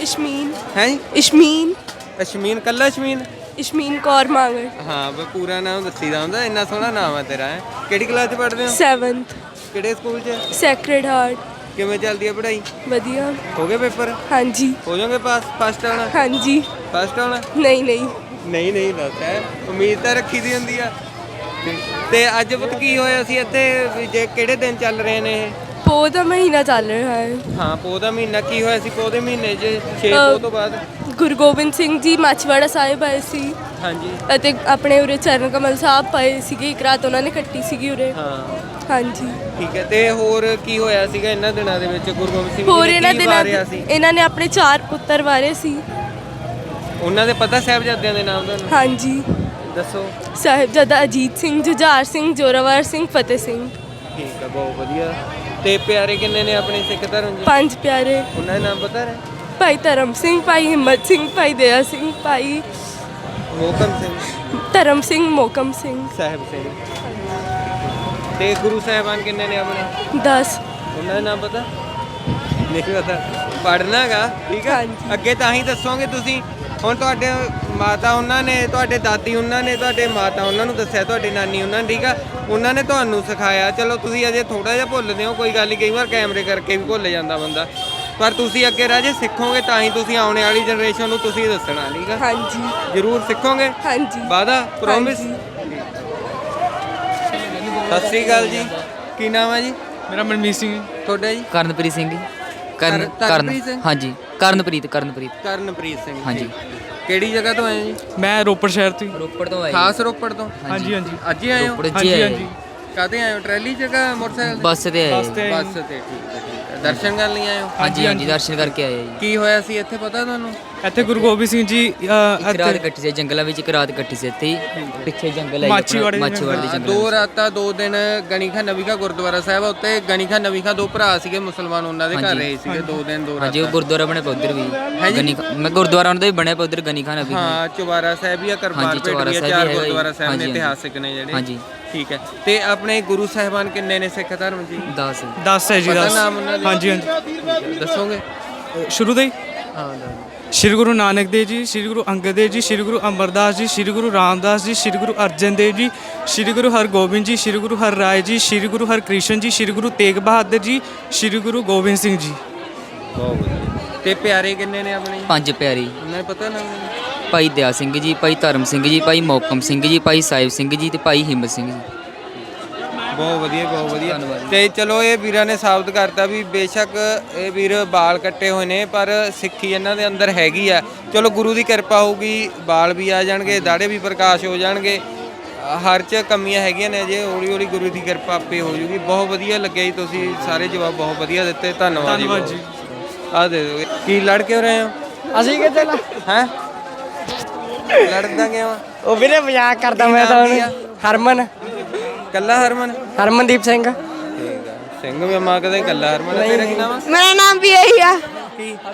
ਇਸ਼ਮੀਨ। ਹੈ? ਇਸ਼ਮੀਨ। ਅਸ਼ਮੀਨ ਕੱਲਾ ਅਸ਼ਮੀਨ ਇਸ਼ਮੀਨ ਕੌਰ ਮਾਂਗਰ। ਹਾਂ ਬਈ ਪੂਰਾ ਨਾਮ ਦੱਸੀਦਾ ਹੁੰਦਾ ਇੰਨਾ ਸੋਹਣਾ ਨਾਮ ਹੈ ਤੇਰਾ ਹੈਂ। ਕਿਹੜੀ ਕਲਾਸ 'ਚ ਪੜ੍ਹਦੇ ਹੋ? 7th ਕਿਹੜੇ ਸਕੂਲ 'ਚ? Sacred Heart. ਕਿਵੇਂ ਚੱਲਦੀ ਹੈ ਪੜ੍ਹਾਈ? ਵਧੀਆ। ਹੋ ਗਏ ਪੇਪਰ? ਹਾਂਜੀ। ਹੋ ਜਾਓਗੇ ਪਾਸ ਫਸਟ ਆਉਣਾ? ਹਾਂਜੀ। ਫਸਟ ਆਉਣਾ? ਨਹੀਂ ਨਹੀਂ। ਨਹੀਂ ਨਹੀਂ ਹੈ। ਉਮੀਦ ਤਾਂ ਰੱਖੀ ਦੀ ਹੁੰਦੀ ਆ। ਤੇ ਅੱਜ ਪੁੱਤ ਕੀ ਹੋਇਆ ਸੀ ਇੱਥੇ? ਵੀ ਜੇ ਕਿਹੜੇ ਦਿਨ ਚੱਲ ਰਹੇ ਨੇ ਇਹ? ਪੋ ਦਾ ਮਹੀਨਾ ਚੱਲ ਰਿਹਾ ਹੈ। ਹਾਂ ਪੋਹ ਦਾ ਮਹੀਨਾ ਕੀ ਹੋਇਆ ਸੀ? ਪੋਹ ਦੇ ਮਹੀਨੇ 'ਚ 6 ਅਹ, ਪੋਹ ਤੋਂ ਬਾਅਦ? ਗੁਰੂ ਗੋਬਿੰਦ ਸਿੰਘ ਜੀ ਮਾਛਵਾੜਾ ਸਾਹਿਬ ਆਏ ਸੀ। ਹਾਂਜੀ। ਅਤੇ ਆਪਣੇ ਉਰੇ ਚਰਨ ਕਮਲ ਸਾਹਿਬ ਪਏ ਸੀਗੇ। ਇੱਕ ਰਾਤ ਉਹਨਾਂ ਨੇ ਕੱਟੀ ਸੀਗੀ ਉਰੇ। ਹਾਂ। ਹਾਂਜੀ। ਠੀਕ ਹੈ। ਤੇ ਹੋਰ ਕੀ ਹੋਇਆ ਸੀਗਾ ਇਹਨਾਂ ਦਿਨਾਂ ਦੇ ਵਿੱਚ? ਗੁਰੂ ਗੋਬਿੰਦ ਸਿੰਘ ਹੋਰ ਜੀ ਨੇ ਇਹਨਾਂ ਕੀ ਦਿਨਾਂ ਵਾਰਿਆ ਸੀ? ਇਹਨਾਂ ਨੇ ਆਪਣੇ ਚਾਰ ਪੁੱਤਰ ਵਾਰੇ ਸੀ। ਉਹਨਾਂ ਦੇ ਪਤਾ ਸਾਹਿਬਜ਼ਾਦਿਆਂ ਦੇ ਨਾਮ ਤੁਹਾਨੂੰ ਹਾਂਜੀ। ਦੱਸੋ। ਸਾਹਿਬਜ਼ਾਦਾ ਅਜੀਤ ਸਿੰਘ ਜੁਝਾਰ ਸਿੰਘ ਜੋਰਾਵਰ ਸਿੰਘ ਫਤਿਹ ਸਿੰਘ। ਠੀਕ ਹੈ ਬਹੁਤ ਵਧੀਆ। ਤੇ ਪਿਆਰੇ ਕਿੰਨੇ ਨੇ ਆਪਣੇ ਸਿੱਖ ਧਰਮ 'ਚ ਪੰਜ ਪਿਆਰੇ। ਉਹਨਾਂ ਦੇ ਨਾਮ ਪਤਾ ਹੈ ਭਾਈ ਧਰਮ ਸਿੰਘ ਭਾਈ ਹਿੰਮਤ ਸਿੰਘ ਭਾਈ ਦਇਆ ਸਿੰਘ ਭਾਈ ਮੋਹਕਮ ਸਿੰਘ। ਧਰਮ ਸਿੰਘ ਮੋਕਮ ਸਿੰਘ। ਸਾਹਿਬ ਸਿੰਘ। ਤੇ ਗੁਰੂ ਸਾਹਿਬਾਨ ਕਿੰਨੇ ਨੇ ਆਪਣੇ? 10 ਉਹਨਾਂ ਦਾ ਨਾਮ ਪਤਾ? ਨਹੀਂ ਪਤਾ। ਪੜਨਾਗਾ ਠੀਕ ਹੈ ਹਾਂਜੀ। ਅੱਗੇ ਤਾਂ ਹੀ ਦੱਸੋਗੇ ਤੁਸੀਂ ਹੁਣ ਤੁਹਾਡੇ ਮਾਤਾ ਉਹਨਾਂ ਨੇ ਤੁਹਾਡੇ ਦਾਦੀ ਉਹਨਾਂ ਨੇ ਤੁਹਾਡੇ ਮਾਤਾ ਉਹਨਾਂ ਨੂੰ ਦੱਸਿਆ ਤੁਹਾਡੀ ਨਾਨੀ ਉਹਨਾਂ ਨੇ ਠੀਕ ਆ? ਉਹਨਾਂ ਨੇ ਤੁਹਾਨੂੰ ਸਿਖਾਇਆ। ਚਲੋ ਤੁਸੀਂ ਅਜੇ ਥੋੜਾ ਜਿਹਾ ਭੁੱਲਦੇ ਹੋ ਕੋਈ ਗੱਲ ਨਹੀਂ ਕਈ ਵਾਰ ਕੈਮਰੇ ਕਰਕੇ ਵੀ ਭੁੱਲ ਜਾਂਦਾ ਬੰਦਾ। ਪਰ ਤੁਸੀਂ ਅੱਗੇ ਰਾਜੇ ਸਿੱਖੋਗੇ ਤਾਂ ਹੀ ਤੁਸੀਂ ਆਉਣ ਵਾਲੀ ਜਨਰੇਸ਼ਨ ਨੂੰ ਤੁਸੀਂ ਦੱਸਣਾ ਠੀਕ ਆ? ਹਾਂਜੀ। ਜ਼ਰੂਰ ਸਿੱਖੋਗੇ? ਹਾਂਜੀ। ਵਾਦਾ ਪ੍ਰੋਮਿਸ। ਸਤਿ ਸ੍ਰੀ ਅਕਾਲ ਜੀ। ਕੀ ਨਾਮ ਹੈ ਜੀ? ਮੇਰਾ ਮਨਮੀਤ ਸਿੰਘ ਤੁਹਾਡਾ ਜੀ? ਕਰਨਪ੍ਰੀਤ ਸਿੰਘ। ਜੀ ਕਰਨ ਕਰਨ- ਕਰਨ ਕਰਨਪ੍ਰੀਤ ਸਿੰਘ? ਹਾਂਜੀ ਕਰਨਪ੍ਰੀਤ ਕਰਨਪ੍ਰੀਤ। ਕਰਨਪ੍ਰੀਤ ਸਿੰਘ ਹਾਂਜੀ। ਠੀਕ। ਕਿਹੜੀ ਜਗ੍ਹਾ ਤੋਂ ਆਏ ਜੀ? ਮੈਂ ਰੋਪੜ ਸ਼ਹਿਰ ਤੋਂ ਹੀ। ਰੋਪੜ ਤੋਂ ਆਏ ਖਾਸ ਰੋਪੜ ਤੋਂ? ਹਾਂਜੀ। ਹਾਂਜੀ ਅੱਜ ਹੀ ਆਏ ਹੋ? ਰੋਪੜ ਜੀ ਹਾਂਜੀ ਆਏ ਹਾਂਜੀ। ਕਾਦੇ ਆਏ ਹੋ? ਟਰੈਲੀ ਜਗ੍ਹਾ ਮੋਟਰਸਾਈਕਲ ਤੇ? ਬੱਸ ਤੇ ਆਏ ਬੱਸ ਤੇ ਬੱਸ ਤੇ ਠੀਕ ਹੈ ਠੀਕ ਹੈ। ਦਰਸ਼ਨ ਕਰਨ ਲਈ ਆਏ ਹੋ? ਹਾਂਜੀ ਹਾਂਜੀ ਦਰਸ਼ਨ ਕਰਕੇ ਆਏ ਜੀ। ਕੀ ਹੋਇਆ ਸੀ ਇੱਥੇ ਪਤਾ ਤੁਹਾਨੂੰ? ਇੱਥੇ ਗੁਰੂ ਗੋਬਿੰਦ ਸਿੰਘ ਜੀ ਅ, ਇੱਕ ਰਾਤ ਇੱਥੇ ਕੱਟੀ ਸੀ ਜੰਗਲਾਂ ਵਿੱਚ ਇੱਕ ਰਾਤ ਕੱਟੀ ਸੀ ਇੱਥੇ ਹੀ। ਪਿੱਛੇ ਜੰਗਲ ਹੈ ਮਾਛੀਵਾੜੇ ਦੇ ਮਾਛੀਵਾੜੇ ਦੇ ਜੰਗਲ ਦੋ ਰਾਤਾਂ ਦੋ ਦਿਨ ਗਣੀਖਾ ਨਵੀਖਾ ਗੁਰਦੁਆਰਾ ਸਾਹਿਬ ਆ, ਉੱਤੇ ਗਣੀਖਾ ਨਵੀਖਾ ਦੋ ਭਰਾ ਸੀਗੇ ਮੁਸਲਮਾਨ ਉਹਨਾਂ ਦੇ ਘਰ ਹਾਂਜੀ। ਰਹੇ ਸੀਗੇ ਦੋ ਦਿਨ ਦੋ ਹਾਂਜੀ ਉਹ ਰਾਤਾਂ। ਗੁਰਦੁਆਰਾ ਬਣੇ ਪਾ ਉਧਰ ਵੀ। ਗਨੀ ਮੈਂ ਗੁਰਦੁਆਰਾ ਉਹਨਾਂ ਦਾ ਵੀ ਬਣਿਆ ਪਾ ਉਧਰ ਗਨੀ ਖਾਨ ਅਭੀ ਹਾਂ ਚੁਬਾਰਾ ਸਾਹਿਬ ਕਰਬਾਰ ਹਾਂਜੀ, ਚੁਬਾਰਾ ਵੀ ਆ, ਸਾਹਿਬ ਚਾਰ ਵੀ ਹੈਗਾ ਜੀ। ਗੁਰਦੁਆਰਾ ਸਾਹਿਬ ਨੇ ਹਾਂਜੀ। ਇਤਿਹਾਸਿਕ ਨੇ ਜਿਹੜੇ। ਹਾਂਜੀ। ਠੀਕ ਹੈ। ਤੇ ਆਪਣੇ ਗੁਰੂ ਸਾਹਿਬਾਨ ਕਿੰਨੇ ਨੇ ਸਿੱਖ ਧਰਮ ਜੀ? 10 10 ਹੈ ਜੀ ਪਤਾ 10 ਨਾਮ ਉਹਨਾਂ ਦੇ? ਹਾਂਜੀ ਹਾਂਜੀ। ਦੱਸੋਗੇ? ਸ਼ੁਰੂ ਤੋਂ ਹੀ? ਹਾਂ ਦੱਸ। ਸ਼੍ਰੀ ਗੁਰੂ ਨਾਨਕ ਦੇਵ ਜੀ ਸ਼੍ਰੀ ਗੁਰੂ ਅੰਗਦ ਦੇਵ ਜੀ ਸ਼੍ਰੀ ਗੁਰੂ ਅਮਰਦਾਸ ਜੀ ਸ਼੍ਰੀ ਗੁਰੂ ਰਾਮਦਾਸ ਜੀ ਸ਼੍ਰੀ ਗੁਰੂ ਅਰਜਨ ਦੇਵ ਜੀ ਸ਼੍ਰੀ ਗੁਰੂ ਹਰਗੋਬਿੰਦ ਜੀ ਸ਼੍ਰੀ ਗੁਰੂ ਹਰਰਾਏ ਜੀ ਸ਼੍ਰੀ ਗੁਰੂ ਹਰਕ੍ਰਿਸ਼ਨ ਜੀ ਸ਼੍ਰੀ ਗੁਰੂ ਤੇਗ ਬਹਾਦਰ ਜੀ ਸ਼੍ਰੀ ਗੁਰੂ ਗੋਬਿੰਦ ਸਿੰਘ ਜੀ ਬਹੁਤ ਵਧੀਆ ਤੇ ਪਿਆਰੇ ਕਿੰਨੇ ਨੇ ਆਪਣੇ ਪੰਜ ਪਿਆਰੀ ਉਹਨਾਂ ਨੂੰ ਪਤਾ ਨਾ ਭਾਈ ਦਇਆ ਸਿੰਘ ਜੀ ਭਾਈ ਧਰਮ ਸਿੰਘ ਜੀ ਭਾਈ ਮੋਕਮ ਸਿੰਘ ਜੀ ਭਾਈ ਸਾਹਿਬ ਸਿੰਘ ਜੀ ਤੇ ਭਾਈ ਹਿੰਮਤ ਸਿੰਘ ਜੀ ਬਹੁਤ ਵਧੀਆ ਬਹੁਤ ਵਧੀਆ। ਤੇ ਚਲੋ ਇਹ ਵੀਰਾਂ ਨੇ ਸਾਬਤ ਕਰਤਾ ਵੀ ਬੇਸ਼ੱਕ ਇਹ ਵੀਰ ਬਾਲ ਕੱਟੇ ਹੋਏ ਨੇ ਪਰ ਸਿੱਖੀ ਇਹਨਾਂ ਦੇ ਅੰਦਰ ਹੈਗੀ ਆ। ਚਲੋ ਗੁਰੂ ਦੀ ਕਿਰਪਾ ਹੋਊਗੀ ਬਾਲ ਵੀ ਆ ਜਾਣਗੇ ਦਾੜੇ ਵੀ ਪ੍ਰਕਾਸ਼ ਹੋ ਜਾਣਗੇ। ਹਰ ਚ ਕਮੀਆਂ ਹੈਗੀਆਂ ਨੇ ਜੇ ਹੌਲੀ ਹੌਲੀ ਗੁਰੂ ਦੀ ਕਿਰਪਾ ਆਪੇ ਹੋ ਜੂਗੀ। ਬਹੁਤ ਵਧੀਆ ਲੱਗਿਆ ਜੀ ਤੁਸੀਂ ਸਾਰੇ ਜਵਾਬ ਬਹੁਤ ਵਧੀਆ ਦਿੱਤੇ ਧੰਨਵਾਦ ਜੀ ਧੰਨਵਾਦ ਜੀ। ਆ ਦੇ ਦਿਓ। ਕੀ ਲੜ ਕਿਉਂ ਰਹੇ ਹੋ? ਅਸੀਂ ਕਿੱਥੇ ਲਾ ਹੈ? ਲੜਦਾ ਕਿਉਂ ਆ? ਉਹ ਵੀਰੇ ਮਜ਼ਾਕ ਕਰਦਾ ਮੈਂ ਤਾਂ ਕੀ ਹਰਮਨ। ਕੱਲਾ ਹਰਮਨ? ਹਰਮਨਦੀਪ ਸਿੰਘ। ਠੀਕ ਆ। ਸਿੰਘ ਵੀ ਮਾਂ ਕਦੇ ਕੱਲਾ ਹਰਮਨ ਆ। ਤੇਰਾ ਕੀ ਨਾਮ ਆ? ਮੇਰਾ ਨਾਮ ਵੀ ਇਹੀ ਆ।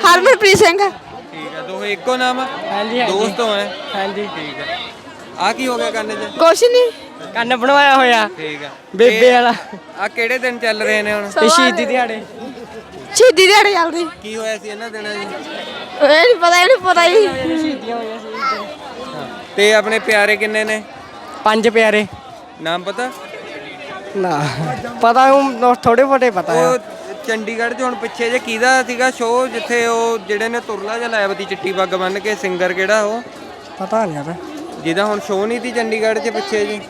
ਹਰਮਨਪ੍ਰੀਤ ਸਿੰਘ। ਠੀਕ ਆ। ਦੋਵੇਂ ਇੱਕੋ ਨਾਮ ਆ? ਹਾਂਜੀ ਹਾਂਜੀ। ਦੋਸਤ ਹੋ ਐ ਹਾਂਜੀ। ਠੀਕ ਆ। ਆ ਕੀ ਹੋ ਗਿਆ ਕੰਨ 'ਚ? ਕੁਛ ਨਹੀਂ ਕੰਨ ਬਣਵਾਇਆ ਹੋਇਆ। ਠੀਕ ਆ। ਬੇਬੇ ਵਾਲਾ। ਆ ਕਿਹੜੇ ਦਿਨ ਚੱਲ ਰਹੇ ਨੇ ਹੁਣ? ਸ਼ਹੀਦੀ ਦਿਹਾੜੇ। ਸ਼ਹੀਦੀ ਦਿਹਾੜੇ ਚੱਲਦੀ ਕੀ ਹੋਇਆ ਸੀ ਇਹਨਾਂ ਦਿਨਾਂ 'ਚ? ਇਹ ਨਹੀਂ ਪਤਾ ਇਹ ਨਹੀਂ ਪਤਾ ਹੀ ਸ਼ਹੀਦੀਆਂ ਹੋਈਆਂ ਸੀ। ਤੇ ਆਪਣੇ ਪਿਆਰੇ ਕਿੰਨੇ ਨੇ? ਪੰਜ ਪਿਆਰੇ। ਨਾਮ ਪਤਾ? ਨਾ ਪਤਾ ਉਹ ਥੋੜੇ ਫੋਟੇ ਪਤਾ ਆ। ਉਹ ਚੰਡੀਗੜ੍ਹ 'ਚ ਹੁਣ ਪਿੱਛੇ ਜੇ ਕਿਹਦਾ ਸੀਗਾ ਸ਼ੋਅ ਜਿੱਥੇ ਉਹ ਜਿਹੜੇ ਨੇ ਤੁਰਲਾ ਜਿਹਾ ਲਾਇਆ ਬਤੀ ਚਿੱਟੀ ਪੱਗ ਬੰਨ ਕੇ ਸਿੰਗਰ ਕਿਹੜਾ ਉਹ? ਪਤਾ ਨਹੀਂ ਯਾਰ। ਜਿਹਦਾ ਹੁਣ ਸ਼ੋਅ ਨਹੀਂ ਸੀ ਚੰਡੀਗੜ੍ਹ 'ਚ ਪਿੱਛੇ ਜੀ।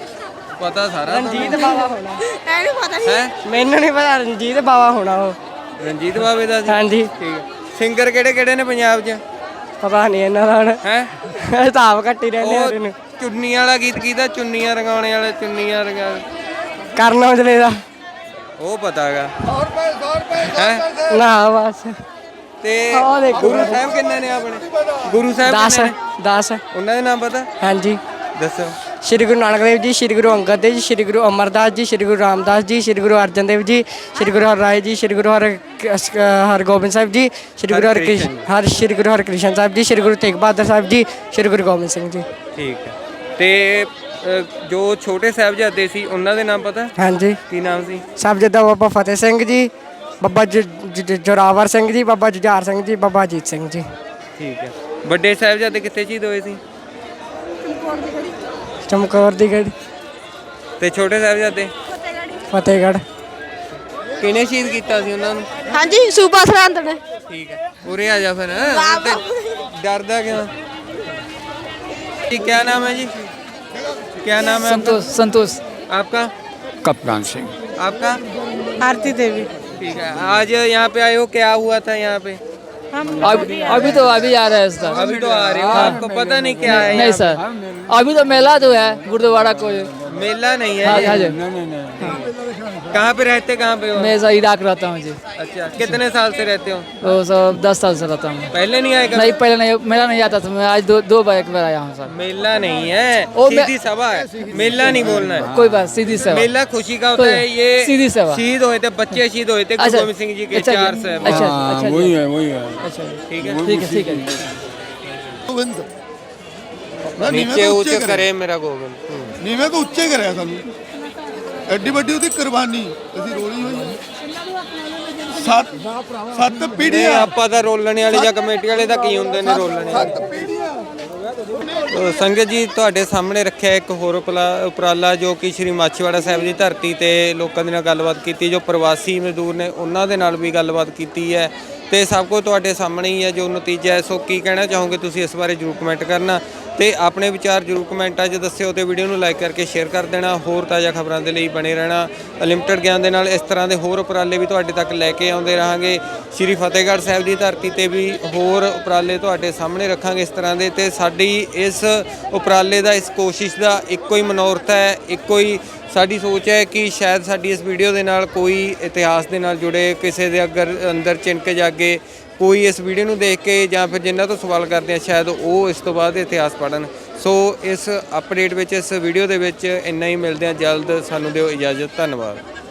ਪਤਾ ਸਾਰਾ ਰਣਜੀਤ ਬਾਵਾ ਹੋਣਾ। ਹੈ? ਮੈਨੂੰ ਨਹੀਂ ਪਤਾ ਰਣਜੀਤ ਬਾਵਾ ਹੋਣਾ ਉਹ। ਰਣਜੀਤ ਬਾਵੇ ਦਾ ਸੀ? ਹਾਂਜੀ। ਠੀਕ ਹੈ। ਸਿੰਗਰ ਕਿਹੜੇ ਕਿਹੜੇ ਨੇ ਪੰਜਾਬ 'ਚ? ਪਤਾ ਨਹੀਂ ਇਹਨਾਂ ਦਾ ਹੁਣ। ਹੈ? ਹਿਸਾਬ ਘੱਟੀ ਰਹਿੰਦੇ ਉਹ ਹਰੇ ਨੂੰ। ਚੁੰਨੀ ਵਾਲਾ ਗੀਤ ਕਿਹਦਾ ਚੁੰਨੀਆਂ ਰੰਗਾਉਣੇ ਵਾਲਾ ਚੁੰਨੀਆਂ ਰੰਗਾ ਕਰਨ ਔਜਲੇ ਦਾ ਉਹ ਪਤਾ ਹੈਗਾ ਹੈ ਨਾ ਬਸ ਤੇ ਆਹ ਦੇਖੋ। ਗੁਰੂ ਸਾਹਿਬ ਕਿੰਨੇ ਨੇ ਆਪਣੇ ਗੁਰੂ ਸਾਹਿਬ 10 ਕਿੰਨੇ ਨੇ 10 ਉਹਨਾਂ ਦੇ ਨਾਮ ਪਤਾ ਹਾਂਜੀ ਦੱਸੋ ਸ਼੍ਰੀ ਗੁਰੂ ਨਾਨਕ ਦੇਵ ਜੀ ਸ਼੍ਰੀ ਗੁਰੂ ਅੰਗਦ ਦੇਵ ਜੀ ਸ਼੍ਰੀ ਗੁਰੂ ਅਮਰਦਾਸ ਜੀ ਸ਼੍ਰੀ ਗੁਰੂ ਰਾਮਦਾਸ ਜੀ ਸ਼੍ਰੀ ਗੁਰੂ ਅਰਜਨ ਦੇਵ ਜੀ ਸ਼੍ਰੀ ਗੁਰੂ ਹਰਿਰਾਏ ਜੀ ਸ਼੍ਰੀ ਗੁਰੂ ਹਰ ਹਰਗੋਬਿੰਦ ਸਾਹਿਬ ਜੀ ਸ਼੍ਰੀ ਗੁਰੂ ਹਰਕ੍ਰਿਸ਼ਨ ਹਰ ਸ਼੍ਰੀ ਗੁਰੂ ਹਰਕ੍ਰਿਸ਼ਨ ਸਾਹਿਬ ਜੀ ਸ਼੍ਰੀ ਗੁਰੂ ਤੇਗ ਬਹਾਦਰ ਸਾਹਿਬ ਜੀ ਸ਼੍ਰੀ ਗੁਰੂ ਗੋਬਿੰਦ ਸਿੰਘ ਜੀ ਠੀਕ ਹੈ ਤੇ ਜੋ ਛੋਟੇ ਸਾਹਿਬਜ਼ਾਦੇ ਸੀ ਉਹਨਾਂ ਦੇ ਨਾਮ ਪਤਾ? ਹਾਂਜੀ। ਕੀ ਨਾਮ ਸੀ? ਸਭ ਬਾਬਾ ਫਤਿਹ ਸਿੰਘ ਜੀ ਬਾਬਾ ਜੋਰਾਵਰ ਸਿੰਘ ਜੀ ਬਾਬਾ ਜੁਝਾਰ ਸਿੰਘ ਜੀ ਬਾਬਾ ਅਜੀਤ ਸਿੰਘ ਜੀ। ਠੀਕ ਹੈ। ਵੱਡੇ ਸਾਹਿਬਜ਼ਾਦੇ ਕਿੱਥੇ ਸ਼ਹੀਦ ਹੋਏ ਸੀ? ਚਮਕੌਰ ਦੀ ਗੜੀ। ਤੇ ਛੋਟੇ ਸਾਹਿਬਜ਼ਾਦੇ? ਫਤਿਹਗੜ੍ਹ। ਕਿਹਨੇ ਸ਼ਹੀਦ ਕੀਤਾ ਸੀ ਉਹਨਾਂ ਨੂੰ? ਹਾਂਜੀ ਸੂਬਾ ਸਰਹੰਦ ਨੇ। ਠੀਕ ਹੈ। ਉਰੇ ਆ ਜਾ ਫਿਰ ਡਰਦਾ ਕਿਉਂ? ਕੀ ਕਿਆ ਨਾਮ ਜੀ? क्या नाम है संतोष संतोष। आपका? कप्तान सिंह। आपका? आरती देवी। ठीक है। आज यहाँ पे आए हो? क्या हुआ था यहाँ पे? अभी अभी तो अभी आ रहे हैं सर। अभी तो आ रहे हो। आपको पता नहीं क्या है नहीं सर। अभी तो मेला जो है गुरुद्वारा को? मेला नहीं है हाँ, हाँ जी। नहीं नहीं कहाँ पे रहते कहाँ पे मैं इराक रहता हूँ जी। अच्छा कितने साल से रहते हो? तो सर दस साल से रहता हूँ। पहले नहीं आया नहीं पहले नहीं मेला नहीं आता था मैं आज दो दो बार एक बार आया हूँ सर। मेला नहीं है सीधी सभा है। मेला नहीं बोलना है। कोई बात सीधी सभा। मेला खुशी का होता है ये सीधी सभा। शहीद हुए थे बच्चे शहीद हुए थे अच्छा, गोविंद सिंह जी के अच्छा चार से अच्छा, अच्छा हाँ, वही है वही है। अच्छा ठीक है। ठीक है ठीक है। नीचे ऊँचे करे मेरा गोविंद। ਨੀਵੇਂ ਕੋ ਉੱਚੇ ਕਰਿਆ ਸਾਨੂੰ ਐਡੀ ਵੱਡੀ ਉਹਦੀ ਕੁਰਬਾਨੀ ਅਸੀਂ ਰੋਲੀ ਹੋਈ। ਸੱਤ ਸੱਤ ਨਹੀਂ ਪੀੜ੍ਹੀਆਂ ਆਪਾਂ ਤਾਂ ਰੋਲਣੇ ਵਾਲੇ ਜਾਂ ਕਮੇਟੀ ਵਾਲੇ ਤਾਂ ਕੀ ਹੁੰਦੇ ਨੇ ਰੋਲਣੇ ਵਾਲੇ? ਸੱਤ ਪੀੜ੍ਹੀਆਂ। ਤੋ ਸੰਗਤ ਜੀ ਤੁਹਾਡੇ ਸਾਹਮਣੇ ਰੱਖਿਆ ਇੱਕ ਹੋਰ ਉਪਲਾ- ਉਪਰਾਲਾ ਜੋ ਕਿ ਸ਼੍ਰੀ ਮਾਛੀਵਾੜਾ ਸਾਹਿਬ ਦੀ ਧਰਤੀ ਤੇ ਲੋਕਾਂ ਦੇ ਨਾਲ ਗੱਲਬਾਤ ਕੀਤੀ ਜੋ ਪ੍ਰਵਾਸੀ ਮਜ਼ਦੂਰ ਨੇ ਉਹਨਾਂ ਦੇ ਨਾਲ ਵੀ ਗੱਲਬਾਤ ਕੀਤੀ ਹੈ। ਤੇ ਸਭ ਕੁਝ ਤੁਹਾਡੇ ਸਾਹਮਣੇ ਹੀ ਹੈ ਜੋ ਨਤੀਜਾ ਹੈ। ਸੋ ਕੀ ਕਹਿਣਾ ਚਾਹੋਗੇ ਤੁਸੀਂ ਇਸ ਬਾਰੇ ਜਰੂਰ ਕਮੈਂਟ ਕਰਨਾ। ਤੇ ਆਪਣੇ ਵਿਚਾਰ ਜਰੂਰ ਕਮੈਂਟਾਂ 'ਚ ਦੱਸਿਓ ਤੇ ਵੀਡੀਓ ਨੂੰ ਲਾਈਕ ਕਰਕੇ ਸ਼ੇਅਰ ਕਰ ਦੇਣਾ। ਹੋਰ ਤਾਜ਼ਾ ਖਬਰਾਂ ਦੇ ਲਈ ਬਣੇ ਰਹਿਣਾ। ਲਿਮਟਿਡ ਗਿਆਨ ਦੇ ਨਾਲ ਇਸ ਤਰ੍ਹਾਂ ਦੇ ਹੋਰ ਉਪਰਾਲੇ ਵੀ ਤੁਹਾਡੇ ਤੱਕ ਲੈ ਕੇ ਆਉਂਦੇ ਰਹਾਂਗੇ। ਸ਼੍ਰੀ ਫਤਿਹਗੜ੍ਹ ਸਾਹਿਬ ਦੀ ਧਰਤੀ ਤੇ ਵੀ ਹੋਰ ਉਪਰਾਲੇ ਤੁਹਾਡੇ ਸਾਹਮਣੇ ਰੱਖਾਂਗੇ ਇਸ ਤਰ੍ਹਾਂ ਦੇ। ਤੇ ਸਾਡੀ ਇਸ ਉਪਰਾਲੇ ਦਾ, ਇਸ ਕੋਸ਼ਿਸ਼ ਦਾ ਇੱਕੋ ਹੀ ਮਨੋਰਥ ਹੈ, ਇੱਕੋ ਹੀ ਸਾਡੀ ਸੋਚ ਹੈ ਕਿ ਸ਼ਾਇਦ ਸਾਡੀ ਇਸ ਵੀਡੀਓ ਦੇ ਨਾਲ ਕੋਈ ਇਤਿਹਾਸ ਦੇ ਨਾਲ ਜੁੜੇ, ਕਿਸੇ ਦੇ ਅਗਰ ਅੰਦਰ ਚਿੰਨਕ ਜਾਗੇ, ਕੋਈ ਇਸ ਵੀਡੀਓ ਨੂੰ ਦੇਖ ਕੇ ਜਾਂ ਫਿਰ ਜਿਨ੍ਹਾਂ ਤੋਂ ਸਵਾਲ ਕਰਦੇ ਆ, ਸ਼ਾਇਦ ਉਹ ਇਸ ਤੋਂ ਬਾਅਦ ਇਤਿਹਾਸ ਪੜਨ ਸੋ ਇਸ ਅਪਡੇਟ ਵਿੱਚ, ਇਸ ਵੀਡੀਓ ਦੇ ਵਿੱਚ ਇੰਨਾ ਹੀ ਮਿਲਦੇ ਆ। ਜਲਦ ਸਾਨੂੰ ਦਿਓ ਇਜਾਜ਼ਤ। ਧੰਨਵਾਦ।